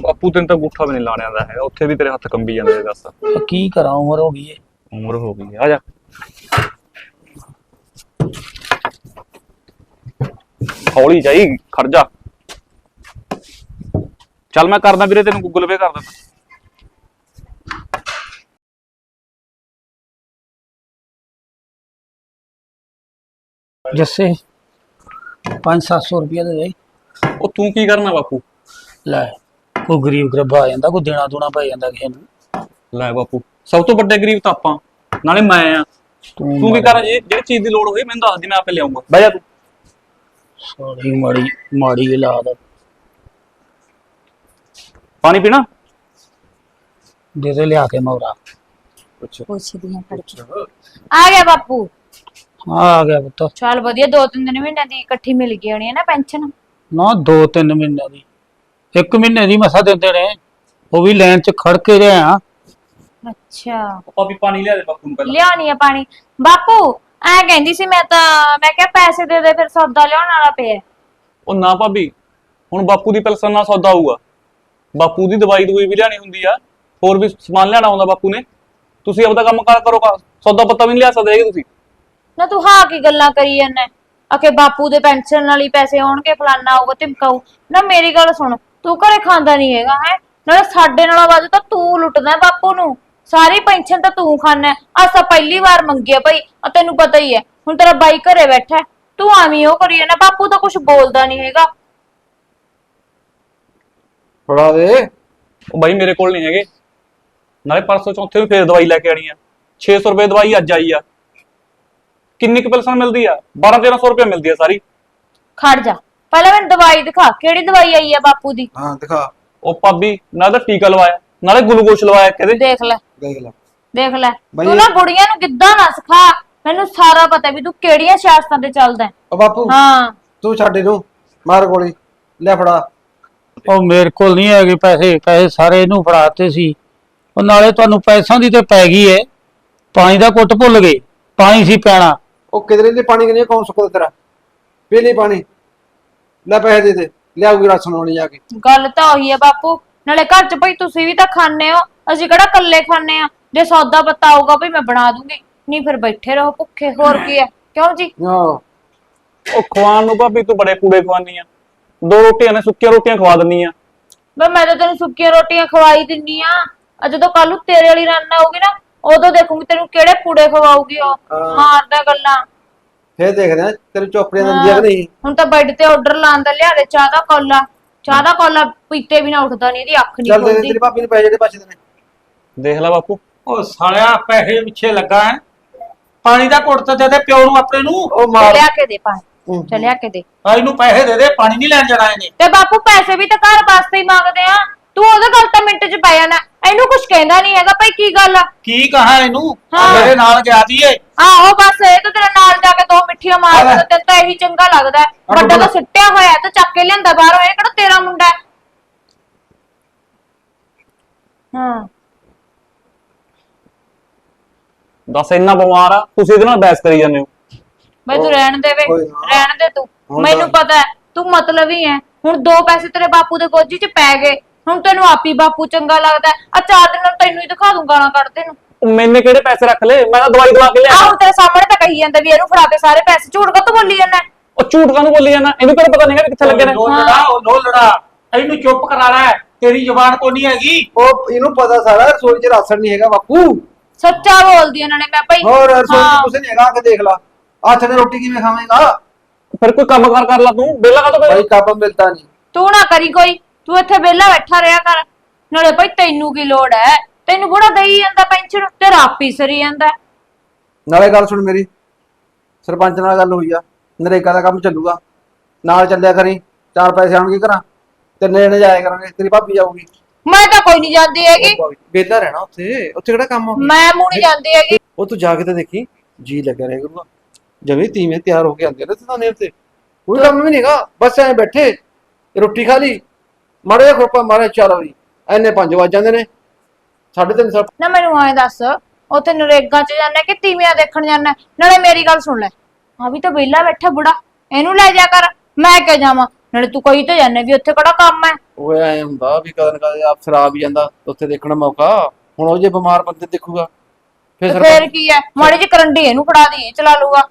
ਬਾਪੂ ਤੈਨੂੰ ਤਾਂ ਗੁੱਠਾ ਵੀ ਨਹੀਂ ਲਾਣਿਆ ਦਾ ਹੈਗਾ ਉੱਥੇ ਵੀ ਤੇਰੇ ਹੱਥ ਕੰਬੀ ਜਾਂਦੇ ਦੱਸ। ਕੀ ਕਰਾਂ ਉਮਰ ਹੋ ਗਈ ਏ। ਉਮਰ ਹੋ ਗਈ ਹੈ। ਆ ਜਾ। ਹੌਲੀ ਜਾਈ ਖੜ ਜਾ। ਚੱਲ ਮੈਂ ਕਰਦਾ ਵੀਰੇ ਤੈਨੂੰ ਗੂਗਲ ਪੇ ਕਰ ਦਿੰਦਾ। ਜੱਸੇ 5-700 ਰੁਪਏ ਦੇ ਦੇ। ਉਹ ਤੂੰ ਕੀ ਕਰਨਾ ਬਾਪੂ? ਲੈ। ਕੋਈ ਗਰੀਬ ਗਰਬਾ ਆ ਜਾਂਦਾ ਕੋਈ ਦੇਣਾ ਦੂਣਾ ਪੈ ਜਾਂਦਾ ਕਿਸੇ ਨੂੰ। ਲੈ ਬਾਪੂ ਸਭ ਤੋਂ ਵੱਡੇ ਗਰੀਬ ਤਾਂ ਆਪਾਂ ਨਾਲੇ ਮੈਂ ਆ। ਤੂੰ ਕੀ ਕਰ ਜੇ ਜਿਹੜੀ ਚੀਜ਼ ਦੀ ਲੋੜ ਹੋਈ ਮੈਨੂੰ ਦੱਸ ਦੇ ਮੈਂ ਆਪੇ ਲਿਆਉਂਗਾ। ਬਹਿ ਜਾ ਤੂੰ। ਸਾਰੀ ਮਾੜੀ ਮਾੜੀ ਔਲਾਦ ਆ। ਪਾਣੀ ਪੀਣਾ? ਦੇ ਦੇ ਲਿਆ ਕੇ ਮੌਰਾ ਅੱਛਾ। ਪੁੱਛਦੀ ਹਾਂ ਫੜ ਕੇ। ਆ ਗਿਆ ਬਾਪੂ। ਆ ਆ ਗਿਆ ਪੁੱਤ। ਚੱਲ ਵਧੀਆ ਦੋ ਤਿੰਨ ਦਿਨ ਮਹੀਨਿਆਂ ਦੀ ਇਕੱਠੀ ਮਿਲ ਗਈ ਹੋਣੀ ਹੈ ਨਾ ਪੈਨਸ਼ਨ। ਨਾ ਦੋ ਤਿੰਨ ਮਹੀਨੇ ਦੀ। ਇੱਕ ਮਹੀਨੇ ਦੀ ਮਸਾ ਦਿੰਦੇ ਨੇ। ਉਹ ਵੀ ਲਾਈਨ 'ਚ ਖੜ ਕੇ ਰਹੇ ਆ। ਅੱਛਾ। ਪਾਪੀ ਪਾਣੀ ਲਿਆ ਦੇ ਬਾਪੂ ਨੂੰ ਪਹਿਲਾਂ। ਲਿਆਉਣੀ ਆ ਪਾਣੀ। ਬਾਪੂ ਐ ਕਹਿੰਦੀ ਸੀ ਮੈਂ ਤਾਂ ਮੈਂ ਕਿਹਾ ਪੈਸੇ ਦੇ ਦੇ ਫਿਰ ਸੌਦਾ ਲਿਆਉਣ ਵਾਲਾ ਪਿਆ। ਉਹ ਨਾ ਭਾਬੀ ਹੁਣ ਬਾਪੂ ਦੀ ਪੈਲਸਨ ਨਾਲ ਸੌਦਾ ਹੋਊਗਾ। ਬਾਪੂ ਦੀ ਦਵਾਈ ਦਵਾਈ ਵੀ ਲਿਆਣੀ ਹੁੰਦੀ ਆ। ਹੋਰ ਵੀ ਸਮਾਨ ਲਿਆਣਾ ਹੁੰਦਾ ਬਾਪੂ ਨੇ। ਤੁਸੀਂ ਆਪਦਾ ਕੰਮ ਕਾਰ ਕਰੋ ਕਾ- ਸੌਦਾ ਪੱਤਾ ਵੀ ਨਹੀਂ ਲਿਆ ਸਕਦੇ ਹੈਗੇ ਤੁਸੀਂ। ਨਾ ਤੂੰ ਹਾਂ ਕੀ ਗੱਲਾਂ ਕਰੀ ਜਾਂਦਾ। ਅਕੇ ਬਾਪੂ ਦੇ ਪੈਨਸ਼ਨ ਨਾਲ ਹੀ ਪੈਸੇ ਆਉਣਗੇ ਫਲਾਨਾ ਆਊਗਾ ਧਮਕਾਊ। ਨਾ ਮੇਰੀ ਗੱਲ ਸੁਣ। ਤੂੰ ਘਰੇ ਖਾਂਦਾ ਨਹੀਂ ਹੈਗਾ ਹੈ? ਨਾਲੇ ਸਾਡੇ ਨਾਲ ਵੱਧ ਤਾਂ ਤੂੰ ਲੁੱਟਦਾ ਹੈ ਬਾਪੂ ਨੂੰ। ਸਾਰੀ ਪੈਨਸ਼ਨ ਤਾਂ ਤੂੰ ਖਾਣਾ ਅੱਜ ਤਾਂ ਪਹਿਲੀ ਵਾਰ ਮੰਗਿਆ ਭਾਈ ਆ ਤੈਨੂੰ ਪਤਾ ਹੀ ਹੈ। ਹੁਣ ਤੇਰਾ ਬਾਈ ਘਰੇ ਬੈਠਾ ਹੈ, ਤੂੰ ਐਵੇਂ ਉਹ ਕਰੀ ਜਾਂਦਾ ਬਾਪੂ ਤਾਂ ਕੁਝ ਬੋਲਦਾ ਨਹੀਂ ਹੈਗਾ। ਫੜਾ ਦੇ। ਉਹ ਬਾਈ ਮੇਰੇ ਕੋਲ ਨਹੀਂ ਹੈਗੇ। ਨਾਲੇ ਪਰਸੋਂ ਚੌਥੇ ਵੀ ਫੇਰ ਦਵਾਈ ਲੈ ਕੇ ਆਣੀ ਆ। 600 ਰੁਪਏ ਦਵਾਈ ਅੱਜ ਆਈ ਆ। ਕਿੰਨੀ ਕੁ ਪੈਲਸਨ ਮਿਲਦੀ ਆ? 12 1300 ਰੁਪਏ ਮਿਲਦੀ ਆ ਸਾਰੀ। ਖੜ ਜਾ। ਪਹਿਲਾਂ ਮੈਨੂੰ ਦਵਾਈ ਦਿਖਾ ਕਿਹੜੀ ਦਵਾਈ ਆਈ ਹੈ ਬਾਪੂ ਦੀ? ਹਾਂ ਦਿਖਾ। ਉਹ ਭਾਬੀ ਨਾ ਤਾਂ ਟੀਕਾ ਲਵਾਇਆ ਨਾਲੇ ਗਲੂਕੋਸ਼ ਲਵਾਇਆ ਕਹਿੰਦੇ? ਦੇਖ ਲੈ। ਦੇਖ ਲੈ। ਦੇਖ ਲੈ। ਬਾਈ ਤੂੰ ਨਾ ਬੁੜੀਆਂ ਨੂੰ ਕਿੱਦਾਂ ਨਾ ਸਿਖਾ। ਮੈਨੂੰ ਸਾਰਾ ਪਤਾ ਵੀ ਤੂੰ ਕਿਹੜੀਆਂ ਸਿਆਸਤਾਂ ਤੇ ਚੱਲਦਾ ਹੈ। ਓ ਬਾਪੂ ਹਾਂ। ਤੂੰ ਛੱਡ ਇਹਨੂੰ ਮਾਰ ਗੋਲੀ। ਲੈ ਫੜਾ। ਉਹ ਮੇਰੇ ਕੋਲ ਨਹੀਂ ਹੈਗੇ ਪੈਸੇ ਪੈਸੇ ਸਾਰੇ ਇਹਨੂੰ ਫੜਾਤੇ ਸੀ। ਉਹ ਨਾਲੇ ਤੁਹਾਨੂੰ ਪੈਸਿਆਂ ਦੀ ਤੇ ਪੈ ਗਈ ਏ। ਪਾਣੀ ਦਾ ਕੁੱਟ ਭੁੱਲ ਗਏ। ਪਾਣੀ ਸੀ ਪੈਣਾ। ਉਹ ਕਿਧਰੇ ਦੇ ਪਾਣੀ ਕਿਨੇ ਕੌਣ ਸੁੱਕਦਾ ਤੇਰਾ? ਪੀ ਲਈ ਪਾਣੀ। ਲੈ ਪੈਸੇ ਦੇ ਦੇ ਲਿਆਉਗੀ ਰਸ ਬਣਾਉਣੀ ਜਾ ਕੇ। ਗੱਲ ਤਾਂ ਉਹੀ ਹੈ ਬਾਪੂ ਨਾਲੇ ਘਰ ਚ ਭਈ ਤੁਸੀਂ ਵੀ ਤਾਂ ਖਾਣੇ ਹੋ ਅਸੀਂ ਕਿਹੜਾ ਇਕੱਲੇ ਖਾਣੇ ਆ? ਜੇ ਸੌਦਾ ਪੱਤਾ ਆਊਗਾ ਭਈ ਮੈਂ ਬਣਾ ਦੂੰਗੀ ਨਹੀਂ ਫਿਰ ਬੈਠੇ ਰਹੋ ਭੁੱਖੇ ਹੋਰ ਕੀ ਹੈ ਕਿਉਂ ਜੀ? ਆਹ। ਉਹ ਖਵਾਨ ਨੂੰ ਭਾਬੀ ਤੂੰ ਬੜੇ ਕੂੜੇ ਖਵਾਨੀ ਆ। ਦੋ ਰੋਟੀਆਂ ਨੇ ਸੁੱਕੀਆਂ ਰੋਟੀਆਂ ਖਵਾ ਦਿੰਨੀ ਆ। ਬਈ ਮੈਂ ਤਾਂ ਤੈਨੂੰ ਸੁੱਕੀਆਂ ਰੋਟੀਆਂ ਖਵਾਈ ਦਿੰਨੀ ਆ। ਆ ਜਦੋਂ ਕੱਲ ਨੂੰ ਤੇਰੇ ਵਾਲੀ ਰਨ ਆਊਗੀ ਨਾ ਉਦੋਂ ਦੇਖੂੰਗੀ ਤੈਨੂੰ ਕਿਹੜੇ ਪੂੜੇ ਖਵਾਊਗੀ ਉਹ ਹਾਂ। ਮਾਰਦਾ ਗੱਲਾਂ। ਫੇਰ ਦੇਖਦੇ ਆ ਤੇਰੇ ਚੋਪੜੀਆਂ ਦਿੰਦੀ ਆ ਕਿ ਨਹੀਂ? ਹੁਣ ਤਾਂ ਬੈੱਡ ਤੇ ਆਰਡਰ ਲਾਉਣ ਦਾ ਲਿਆ ਦੇ ਚਾਹ ਦਾ ਕੋਲਾ ਚਾਹ ਦਾ ਕੋਲਾ ਪੀਤੇ ਬਿਨਾ ਉੱਠਦਾ ਨਹੀਂ ਇਹਦੀ ਅੱਖ ਨਹੀਂ ਚੱਲ ਦੇ ਖੁੱਲਦੀ। ਤੇਰੀ ਭਾਬੀ ਨੂੰ ਪੈਸੇ ਜਿਹੜੇ ਬਚਦੇ ਨੇ ਦੇਖ ਲੈ ਬਾਪੂ। ਉਹ ਸਾਲਿਆ ਪੈਸੇ ਪਿੱਛੇ ਲੱਗਾ ਹੈ। ਪਾਣੀ ਦਾ ਘੁੱਟ ਤਾਂ ਦੇ ਦੇ ਪਿਓ ਨੂੰ ਆਪਣੇ ਨੂੰ। ਉਹ ਮਾਰ। ਚਲਿਆ ਕੇ ਦੇ ਪਾਣੀ। ਚਲਿਆ ਕੇ ਦੇ। ਆ ਇਹਨੂੰ ਪੈਸੇ ਦੇ ਦੇ ਪਾਣੀ ਨਹੀਂ ਲੈਣ ਜਾਣਾ ਇਹਨੇ। ਤੇ ਬਾਪੂ ਪੈਸੇ ਵੀ ਤਾਂ ਘਰ ਵਾਸਤੇ ਹੀ ਮੰਗਦੇ ਆ। ਤੂੰ ਉਹਦੇ ਗੱਲ ਤਾਂ ਮਿੰਟ 'ਚ ਪੈ ਜਾਣਾ। ਇਹਨੂੰ ਕੁਝ ਕਹਿੰਦਾ ਨਹੀਂ ਹੈਗਾ ਭਾਈ ਕੀ ਗੱਲ ਆ? ਕੀ ਕਹਾ ਇਹਨੂੰ? ਹਾਂ। ਮੇਰੇ ਨਾਲ ਗਿਆ ਦੀ ਏ ਆਹੋ ਬਸ ਇਹ ਤਾਂ ਤੇਰੇ ਨਾਲ ਜਾ ਕੇ ਦੋ ਮਿੱਠੀਆਂ ਮਾਰ ਦੇ ਤੈਨੂੰ ਤਾਂ ਇਹੀ ਚੰਗਾ ਲੱਗਦਾ ਹੈ। ਵੱਡਾ ਤਾਂ। ਸਿੱਟਿਆ ਹੋਇਆ ਹੈ ਤੇ ਚੱਕ ਕੇ ਲਿਆਂਦਾ ਬਾਹਰੋਂ ਇਹ ਕਿਹੜਾ ਤੇਰਾ ਮੁੰਡਾ ਹੈ? ਹਾਂ। ਦੱਸ ਇੰਨਾ ਬਿਮਾਰ ਆ? ਤੁਸੀਂ ਇਹਦੇ ਨਾਲ ਬਹਿਸ ਕਰੀ ਜਾਂਦੇ ਹੋ। ਬਈ ਤੂੰ ਰਹਿਣ ਦੇ ਵੇ ਕੋਈ ਨਾ। ਰਹਿਣ ਦੇ ਤੂੰ। ਹੁਣ ਮੈਨੂੰ ਤਾਂ- ਪਤਾ ਹੈ ਤੂੰ ਮਤਲਬ ਹੀ ਹੈ। ਹੁਣ ਦੋ ਪੈਸੇ ਤੇਰੇ ਬਾਪੂ ਦੇ ਗੋਜੀ 'ਚ ਪੈ ਗਏ। ਹੁਣ ਤੈਨੂੰ ਆਪੀ ਬਾਪੂ ਚੰਗਾ ਲੱਗਦਾ ਹੈ। ਆ ਚਾਰ ਦਿਨ ਨੂੰ ਤੈਨੂੰ ਹੀ ਦਿਖਾ ਦੂੰ ਗਾਲਾਂ ਕੱਢਦੇ ਨੂੰ ਮੈਨੇ ਕਿਹੜੇ ਪੈਸੇ ਰੱਖ ਲਏ? ਮੈਂ ਤਾਂ ਦਵਾਈ ਦਵਾ ਕੇ ਆ ਲਿਆ ਹੁਣ ਤੇਰੇ ਸਾਹਮਣੇ ਤਾਂ ਕਹੀ ਜਾਂਦਾ ਵੀ ਇਹਨੂੰ ਫੜਾ ਦੇ ਸਾਰੇ ਪੈਸੇ। ਝੂਠ ਕਾ ਬੋਲੀ ਜਾਂਦਾ? ਉਹ ਝੂਠ ਕਾਹਨੂੰ ਬੋਲੀ ਜਾਂਦਾ? ਇਹਨੂੰ ਕਿਹੜਾ ਪਤਾ ਨਹੀਂਗਾ ਕਿੱਥੇ ਲੱਗੇ ਨੇ। ਲੋ ਲੜਾ ਉਹ ਲੋ ਲੜਾ। ਇਹਨੂੰ ਚੁੱਪ ਕਰਾ ਲੈ ਤੇਰੀ ਜ਼ੁਬਾਨ ਕੋ ਨਹੀਂ ਹੈਗੀ। ਉਹ ਇਹਨੂੰ ਪਤਾ ਸਾਰਾ ਰਸੋਈ 'ਚ ਰਾਸ਼ਨ ਨਹੀਂ ਹੈਗਾ ਬਾਪੂ। ਸੱਚਾ ਬੋਲਦੀ ਇਹਨਾਂ ਨੇ। ਮੈਂ ਭਾਈ ਹੋਰ ਰਸੋਈ 'ਚ। ਕੁਛ ਨਹੀਂ ਹੈਗਾ ਆ ਕੇ ਦੇਖ ਲਾ। ਹੱਥ ਨੇ ਰੋਟੀ ਕਿਵੇਂ ਖਾਵੇਂਗਾ? ਫਿਰ ਕੋਈ ਕੰਮ ਕਾਰ ਕਰ ਲਾ ਤੂੰ। ਬੇਲਾ ਕਾ ਭਾਈ ਕੰਮ ਮਿਲਦਾ ਨਹੀਂ। ਤੂੰ ਨਾ ਕਰੀ ਕੋਈ। ਤੂੰ ਇੱਥੇ ਵਿਹਲਾ ਬੈਠਾ ਰਿਹਾ ਕਰ। ਨਾਲੇ ਭਾਈ ਤੈਨੂੰ ਕੀ ਲੋੜ ਹੈ? ਤੈਨੂੰ ਬੁੜਾ ਦੇਈ ਜਾਂਦਾ ਪੈਨਸ਼ਨ ਤੇਰਾ ਆਪੀ ਸਰੀ ਜਾਂਦਾ। ਨਾਲੇ ਗੱਲ ਸੁਣ ਮੇਰੀ। ਸਰਪੰਚ ਨਾਲ ਗੱਲ ਹੋਈ ਆ। ਨਰੇਗਾ ਦਾ ਕੰਮ ਚੱਲੂਗਾ। ਨਾਲ ਚੱਲਿਆ ਕਰੀ। ਚਾਰ ਪੈਸੇ ਆਉਣਗੇ ਘਰਾਂ। ਤਿੰਨੇ ਜਣੇ ਜਾਇਆ ਕਰਾਂਗੇ। ਤੇਰੀ ਭਾਬੀ ਜਾਊਗੀ। ਮੈਂ ਤਾਂ ਕੋਈ ਨਹੀਂ ਜਾਂਦੀ ਹੈਗੀ। ਵੇਲਾ ਰਹਿਣਾ ਉੱਥੇ। ਉੱਥੇ ਕਿਹੜਾ ਕੰਮ ਆ? ਮੈਂ ਮੂੰਹ ਨਹੀਂ ਜਾਂਦੀ ਹੈਗੀ। ਉਹ ਤੂੰ ਜਾ ਕੇ ਤੇ ਦੇਖੀ। ਜੀ ਲੱਗਿਆ ਰਹੇ ਕਰੂਗਾ। ਜਮੇ ਤੀਵੇਂ ਤਿਆਰ ਹੋ ਕੇ ਆਉਂਦੇ ਨੇ ਤੇ ਨੇ ਉੱਤੇ ਕੋਈ ਕੰਮ ਵੀ ਨਹੀਂਗਾ ਬਸ ਐਂ ਬੈਠੇ। ਰੋਟੀ ਖਾ ਲਈ। ਮਾਰੇ ਖੋਪਾ ਮਾਰੇ ਚੱਲ ਵੀ। ਐਨੇ ਪੰਜ ਵੱਜ ਜਾਂਦੇ ਨੇ। ਸਾਢੇ ਤਿੰਨ ਸੌ ਨਾ ਮੈਨੂੰ ਐਂ ਦੱਸ ਉੱਥੇ ਨਰੇਗਾ ਚ ਜਾਣਾ ਕਿ ਤੀਵੀਆਂ ਦੇਖਣ ਜਾਣਾ ਨਾਲੇ ਮੇਰੀ ਗੱਲ ਸੁਣ ਲੈ। ਆ ਵੀ ਤਾਂ ਵਿਹਲਾ ਬੈਠਾ ਬੁੜਾ ਇਹਨੂੰ ਲੈ ਜਾ ਕਰ ਮੈਂ ਕਿ ਜਾਵਾਂ? ਨਾਲੇ ਤੂੰ ਕਹੀ ਤਾਂ ਜਾਣੇ ਵੀ ਉੱਥੇ ਕਿਹੜਾ ਕੰਮ ਹੈ। ਉਹ ਐ ਹੁੰਦਾ ਵੀ ਕਦਨ ਕਦੇ ਅਫਸਰ ਆ ਵੀ ਜਾਂਦਾ ਉੱਥੇ ਦੇਖਣ ਮੌਕਾ। ਹੁਣ ਉਹ ਜੇ ਬਿਮਾਰ ਬੰਦੇ ਦੇਖੂਗਾ ਫਿਰ ਤੇ ਸਰਪੰਚ ਫੇਰ ਕੀ ਹੈ? ਮਾੜੀ ਜਿਹੀ ਕਰੰਡੀ ਇਹਨੂੰ ਫੜਾ ਦੀ ਚਲਾ ਲੂਗਾ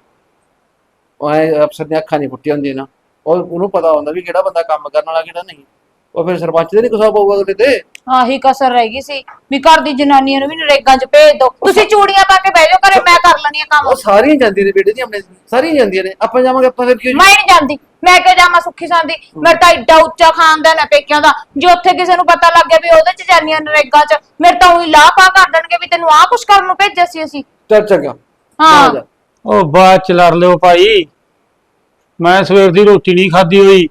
ਉਹ ਐ ਅਫਸਰ ਦੀਆਂ ਅੱਖਾਂ ਨਹੀਂ ਫੁੱਟੀਆਂ ਹੁੰਦੀਆਂ ਨਾ। ਉਹ ਉਹਨੂੰ ਪਤਾ ਹੁੰਦਾ ਵੀ ਕਿਹੜਾ ਬੰਦਾ ਕੰਮ ਕਰਨ ਵਾਲਾ ਕਿਹੜਾ ਨਹੀਂ। ਉਹ ਫਿਰ ਸਰਪੰਚ ਦੇ ਨਹੀਂ ਕੁਸਾ ਪਊਗਾ ਉਹਦੇ ਤੇ? ਆਹੀ ਕਸਰ ਰਹਿ ਗਈ ਸੀ। ਵੀ ਘਰ ਦੀ ਜਨਾਨੀਆਂ ਨੂੰ ਵੀ ਨਰੇਗਾ 'ਚ ਭੇਜ ਦੋ। ਤੁਸੀਂ ਚੂੜੀਆਂ ਪਾ ਕੇ ਬਹਿ ਜਾਓ ਘਰੇ ਮੈਂ ਕਰ ਲੈਣੀ ਆ ਕੰਮ। ਉਹ ਸਾਰੀਆਂ ਜਾਂਦੀਆਂ ਨੇ ਬੇਟੇ ਦੀ ਆਪਣੇ ਸਾਰੀਆਂ ਜਾਂਦੀਆਂ ਨੇ। ਆਪਾਂ ਜਾਵਾਂਗੇ ਆਪਾਂ ਫਿਰ ਕਿਉਂ ਮੈਂ ਨਹੀਂ ਜਾਂਦੀ। ਮੈਂ ਕਿਉਂ ਜਾਵਾਂ ਸੁੱਖੀ ਸਾਂਦੀ? ਮੈਂ ਤਾਂ ਏਡਾ ਉੱਚਾ ਖਾਨਦਾਨ ਹੈ ਪੇਕਿਆਂ ਦਾ। ਜੇ ਉੱਥੇ ਕਿਸੇ ਨੂੰ ਪਤਾ ਲੱਗ ਗਿਆ ਵੀ ਉਹਦੇ 'ਚ ਜਾਂਦੀਆਂ ਨਰੇਗਾ 'ਚ ਮੇਰੇ ਤਾਂ ਉਹੀ ਲਾਹ ਪਾ ਕਰ ਦੇਣਗੇ ਵੀ ਤੈਨੂੰ ਆਹ ਕੁਛ ਕਰਨ ਨੂੰ ਭੇਜਿਆ ਸੀ ਅਸੀਂ। ਚੱਲ ਚੰਗਾ। ਹਾਂ। ਜਾ ਜਾ। ਉਹ ਬਾਅਦ ਚ ਲੜ ਲਿਓ ਭਾਈ। ਮੈਂ ਸਵੇਰ ਦੀ ਰੋਟੀ ਨਹੀਂ ਖਾਧੀ ਹੋਈ।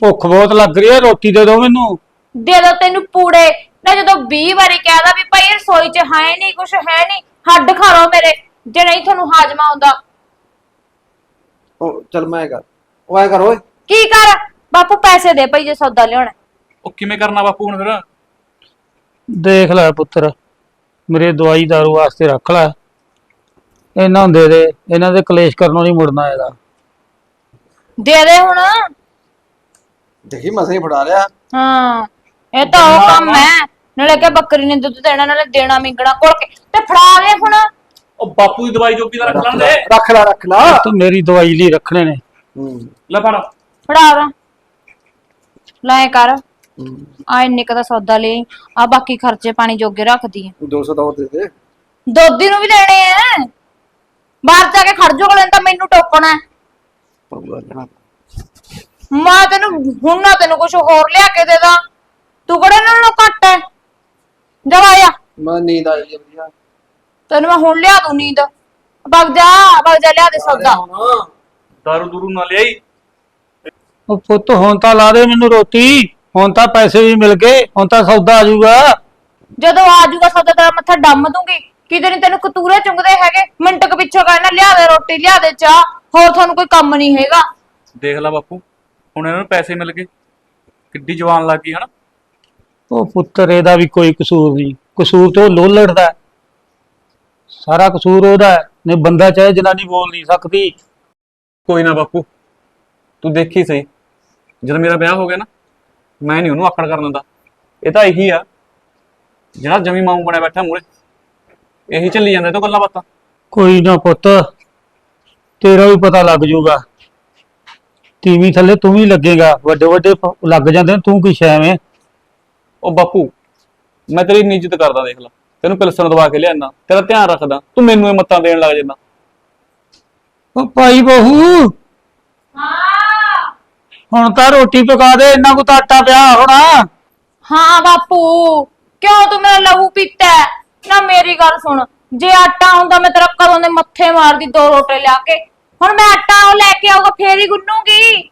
ਭੁੱਖ ਬਹੁਤ ਲੱਗ ਰਹੀ ਹੈ ਰੋਟੀ ਦੇ ਦਿਓ ਮੈਨੂੰ। ਦੇ ਦੋ ਤੈਨੂੰ ਪੂੜੇ। ਨਾ ਜਦੋਂ 20 ਵਾਰੀ ਕਹਿਦਾ ਵੀ ਭਾਈ ਰਸੋਈ 'ਚ ਹੈ ਨਹੀਂ ਕੁਛ ਹੈ ਨਹੀਂ ਹੱਡ ਖਾ ਲਓ ਮੇਰੇ ਜੇ ਨਹੀਂ ਤੁਹਾਨੂੰ ਹਾਜ਼ਮਾ ਆਉਂਦਾ। ਉਹ ਚੱਲ ਮੈਂ ਕਰ ਉਹ ਐ ਕਰ ਓਏ। ਕੀ ਕਰ? ਬਾਪੂ ਪੈਸੇ ਦੇ ਭਾਈ ਜੇ ਸੌਦਾ ਲਿਆਉਣਾ। ਉਹ ਕਿਵੇਂ ਕਰਨਾ ਬਾਪੂ ਹੁਣ ਫਿਰ? ਦੇਖ ਲੈ ਪੁੱਤਰ ਮੇਰੇ ਦਵਾਈ ਦਾਰੂ ਵਾਸਤੇ ਰੱਖ ਲੈ। ਇਹਨਾਂ ਨੂੰ ਦੇ ਦੇ ਇਹਨਾਂ ਦੇ ਕਲੇਸ਼ ਕਰਨੋਂ ਨਹੀਂ ਮੁੜਨਾ ਇਹਦਾ ਦੇ ਦੇ ਹੁਣ। ਦੇਖੀ ਮਸੇ ਹੀ ਫੜਾ ਲਿਆ। ਹਾਂ ਇਹ ਤਾਂ ਉਹ ਕੰਮ ਹੈ। ਨਾਲੇ ਕਿ ਬੱਕਰੀ ਨੇ ਦੁੱਧ ਦੇਣਾ ਨਾਲੇ ਦੇਣਾ ਮਿੰਗਣਾ ਕੋਲ ਕੇ ਤੇ ਫੜਾ ਦੇ ਹੁਣ। ਉਹ ਬਾਪੂ ਦੀ ਦਵਾਈ ਜੋਗੀ ਦਾ ਰੱਖ ਲੈਂਦੇ ਲੈ ਰੱਖ ਲੈ ਰੱਖ ਲੈ। ਤੂੰ ਮੇਰੀ ਦਵਾਈ ਲਈ ਰੱਖਣੇ ਨੇ। ਹੂੰ। ਲੈ ਫੜ। ਫੜਾ ਰਾਂ ਲੈ ਕਰ। ਹੂੰ। ਆ ਇੰਨੇ ਕਦਾ ਸੌਦਾ ਲੈ ਆ ਬਾਕੀ ਖਰਚੇ ਪਾਣੀ ਜੋਗੇ ਰੱਖਦੀ ਆ 200 ਦਾ ਉਹ ਦੇ ਦੇ। ਦੋਦੀ ਨੂੰ ਵੀ ਲੈਣੇ ਆ ਬਾਹਰ ਜਾ ਕੇ ਖੜ ਜੋ ਕੋਲੇ ਤਾਂ ਮੈਨੂੰ ਟੋਕਣਾ ਹੈ। ਪਊਗਾ ਲੈਣਾ ਮੈਂ ਤੈਨੂੰ ਹੁਣ ਨਾ ਤੈਨੂੰ ਕੁਝ ਹੋਰ ਲਿਆ ਕੇ ਦੇ ਦਾਂ। ਤੂੰ ਕਿਹੜੇ ਨਾਲ ਨੂੰ ਘੱਟ ਹੈ ਜਵਾਇਆ ਮੈਂ ਨੀਂਦ ਆ ਗਈ ਵਧੀਆ। ਤੈਨੂੰ ਮੈਂ ਹੁਣ ਲਿਆ ਦੂੰ ਨੀਂਦ। ਭਗ ਜਾ ਭਗ ਜਾ ਲਿਆ ਦੇ ਸੌਦਾ। ਦਾਰੂ ਦੂਰੂ ਨਾ ਲਿਆਈ। ਉਹ ਪੁੱਤ ਹੁਣ ਤਾਂ ਲਾ ਦੇ ਮੈਨੂੰ ਰੋਟੀ। ਹੁਣ ਤਾਂ ਪੈਸੇ ਵੀ ਮਿਲ ਗਏ ਹੁਣ ਤਾਂ ਸੌਦਾ ਆ ਜਾਊਗਾ। ਜਦੋਂ ਆ ਜਾਊਗਾ ਸੌਦਾ ਤੇਰਾ ਮੱਥਾ ਡੰਮ ਦੂੰਗੀ। ਕਿਤੇ ਨਹੀਂ ਤੈਨੂੰ ਕਤੂਰੇ ਚੁੰਗਦੇ ਹੈਗੇ। ਮਿੰਟ ਕੁ ਪਿੱਛੋਂ ਕਹਿਣਾ ਲਿਆ ਦੇ ਰੋਟੀ ਲਿਆ ਦੇ ਚਾਹ। ਹੋਰ ਤੁਹਾਨੂੰ ਕੋਈ ਕੰਮ ਨਹੀਂ ਹੈਗਾ। ਦੇਖ ਲੈ ਬਾਪੂ। ਹੁਣ ਇਹਨਾਂ ਨੂੰ ਪੈਸੇ ਮਿਲ ਗਏ। ਕਿੱਡੀ ਜਵਾਨ ਲੱਗ ਗਈ ਹਨਾ? ਉਹ ਪੁੱਤਰ ਇਹਦਾ ਵੀ ਕੋਈ ਕਸੂਰ ਨਹੀਂ। ਕਸੂਰ ਤੇ ਉਹ ਲੋਲੜ ਦਾ ਹੈ। ਸਾਰਾ ਕਸੂਰ ਉਹਦਾ ਹੈ। ਨਹੀਂ ਬੰਦਾ ਚਾਹੇ ਜਨਾਨੀ ਬੋਲ ਨਹੀਂ ਸਕਦੀ। ਕੋਈ ਨਾ ਬਾਪੂ ਤੂੰ ਦੇਖੀ ਸਹੀ। ਜਦੋਂ ਮੇਰਾ ਵਿਆਹ ਹੋ ਗਿਆ ਨਾ ਮੈਂ ਨਹੀਂ ਉਹਨੂੰ ਆਕੜ ਕਰਨ ਦਿੰਦਾ। ਇਹ ਤਾਂ ਇਹੀ ਆ। ਜਿਹੜਾ ਜਮੀ ਮਾਊ ਬਣਿਆ ਬੈਠਾ ਮੂਰੇ ਇਹੀ ਚੱਲੀ ਜਾਂਦਾ ਇਹ ਤੋਂ ਗੱਲਾਂ ਬਾਤਾਂ। ਕੋਈ ਨਾ ਪੁੱਤ ਤੇਰਾ ਵੀ ਪਤਾ ਲੱਗ ਜਾਊਗਾ। ਤੀਵੀਂ ਥੱਲੇ ਤੂੰ ਵੀ ਲੱਗੇਗਾ ਵੱਡੇ ਵੱਡੇ ਲੱਗ ਜਾਂਦੇ ਨੇ ਤੂੰ ਕੀ ਸ਼ੈ ਐਵੇਂ? ਉਹ ਬਾਪੂ ਮੈਂ ਤੇਰੀ ਇੰਨੀ ਇੱਜ਼ਤ ਕਰਦਾ ਦੇਖ ਲੈ ਤੈਨੂੰ ਪਿਲਸਣ ਦਵਾ ਕੇ ਲਿਆਣਾ ਤੇਰਾ ਧਿਆਨ ਰੱਖਦਾ ਤੂੰ ਮੈਨੂੰ ਇਹ ਮੱਤਾਂ ਦੇਣ ਲੱਗ ਜਾਂਦਾ। ਉਹ ਭਾਈ ਬਹੂ! ਹਾਂ ਹੁਣ ਤਾਂ ਰੋਟੀ ਪਕਾ ਦੇ ਇੰਨਾ ਕੁ ਤਾਂ ਆਟਾ ਪਿਆ ਹੋਣਾ। ਹਾਂ ਬਾਪੂ ਕਿਉਂ ਤੂੰ ਮੇਰਾ ਲਹੂ ਪੀਤਾ ਹੈ? ਨਾ ਮੇਰੀ ਗੱਲ ਸੁਣ ਜੇ ਆਟਾ ਹੁੰਦਾ ਮੈਂ ਤੇਰਾ ਕਦੋਂ ਦੇ ਮੱਥੇ ਮਾਰਦੀ ਦੋ ਰੋਟੇ ਲਿਆ ਕੇ ਹੁਣ ਮੈਂ ਆਟਾ ਉਹ ਲੈ ਕੇ ਆਊਗਾ ਫੇਰ ਹੀ ਗੁੰਨੂਗੀ।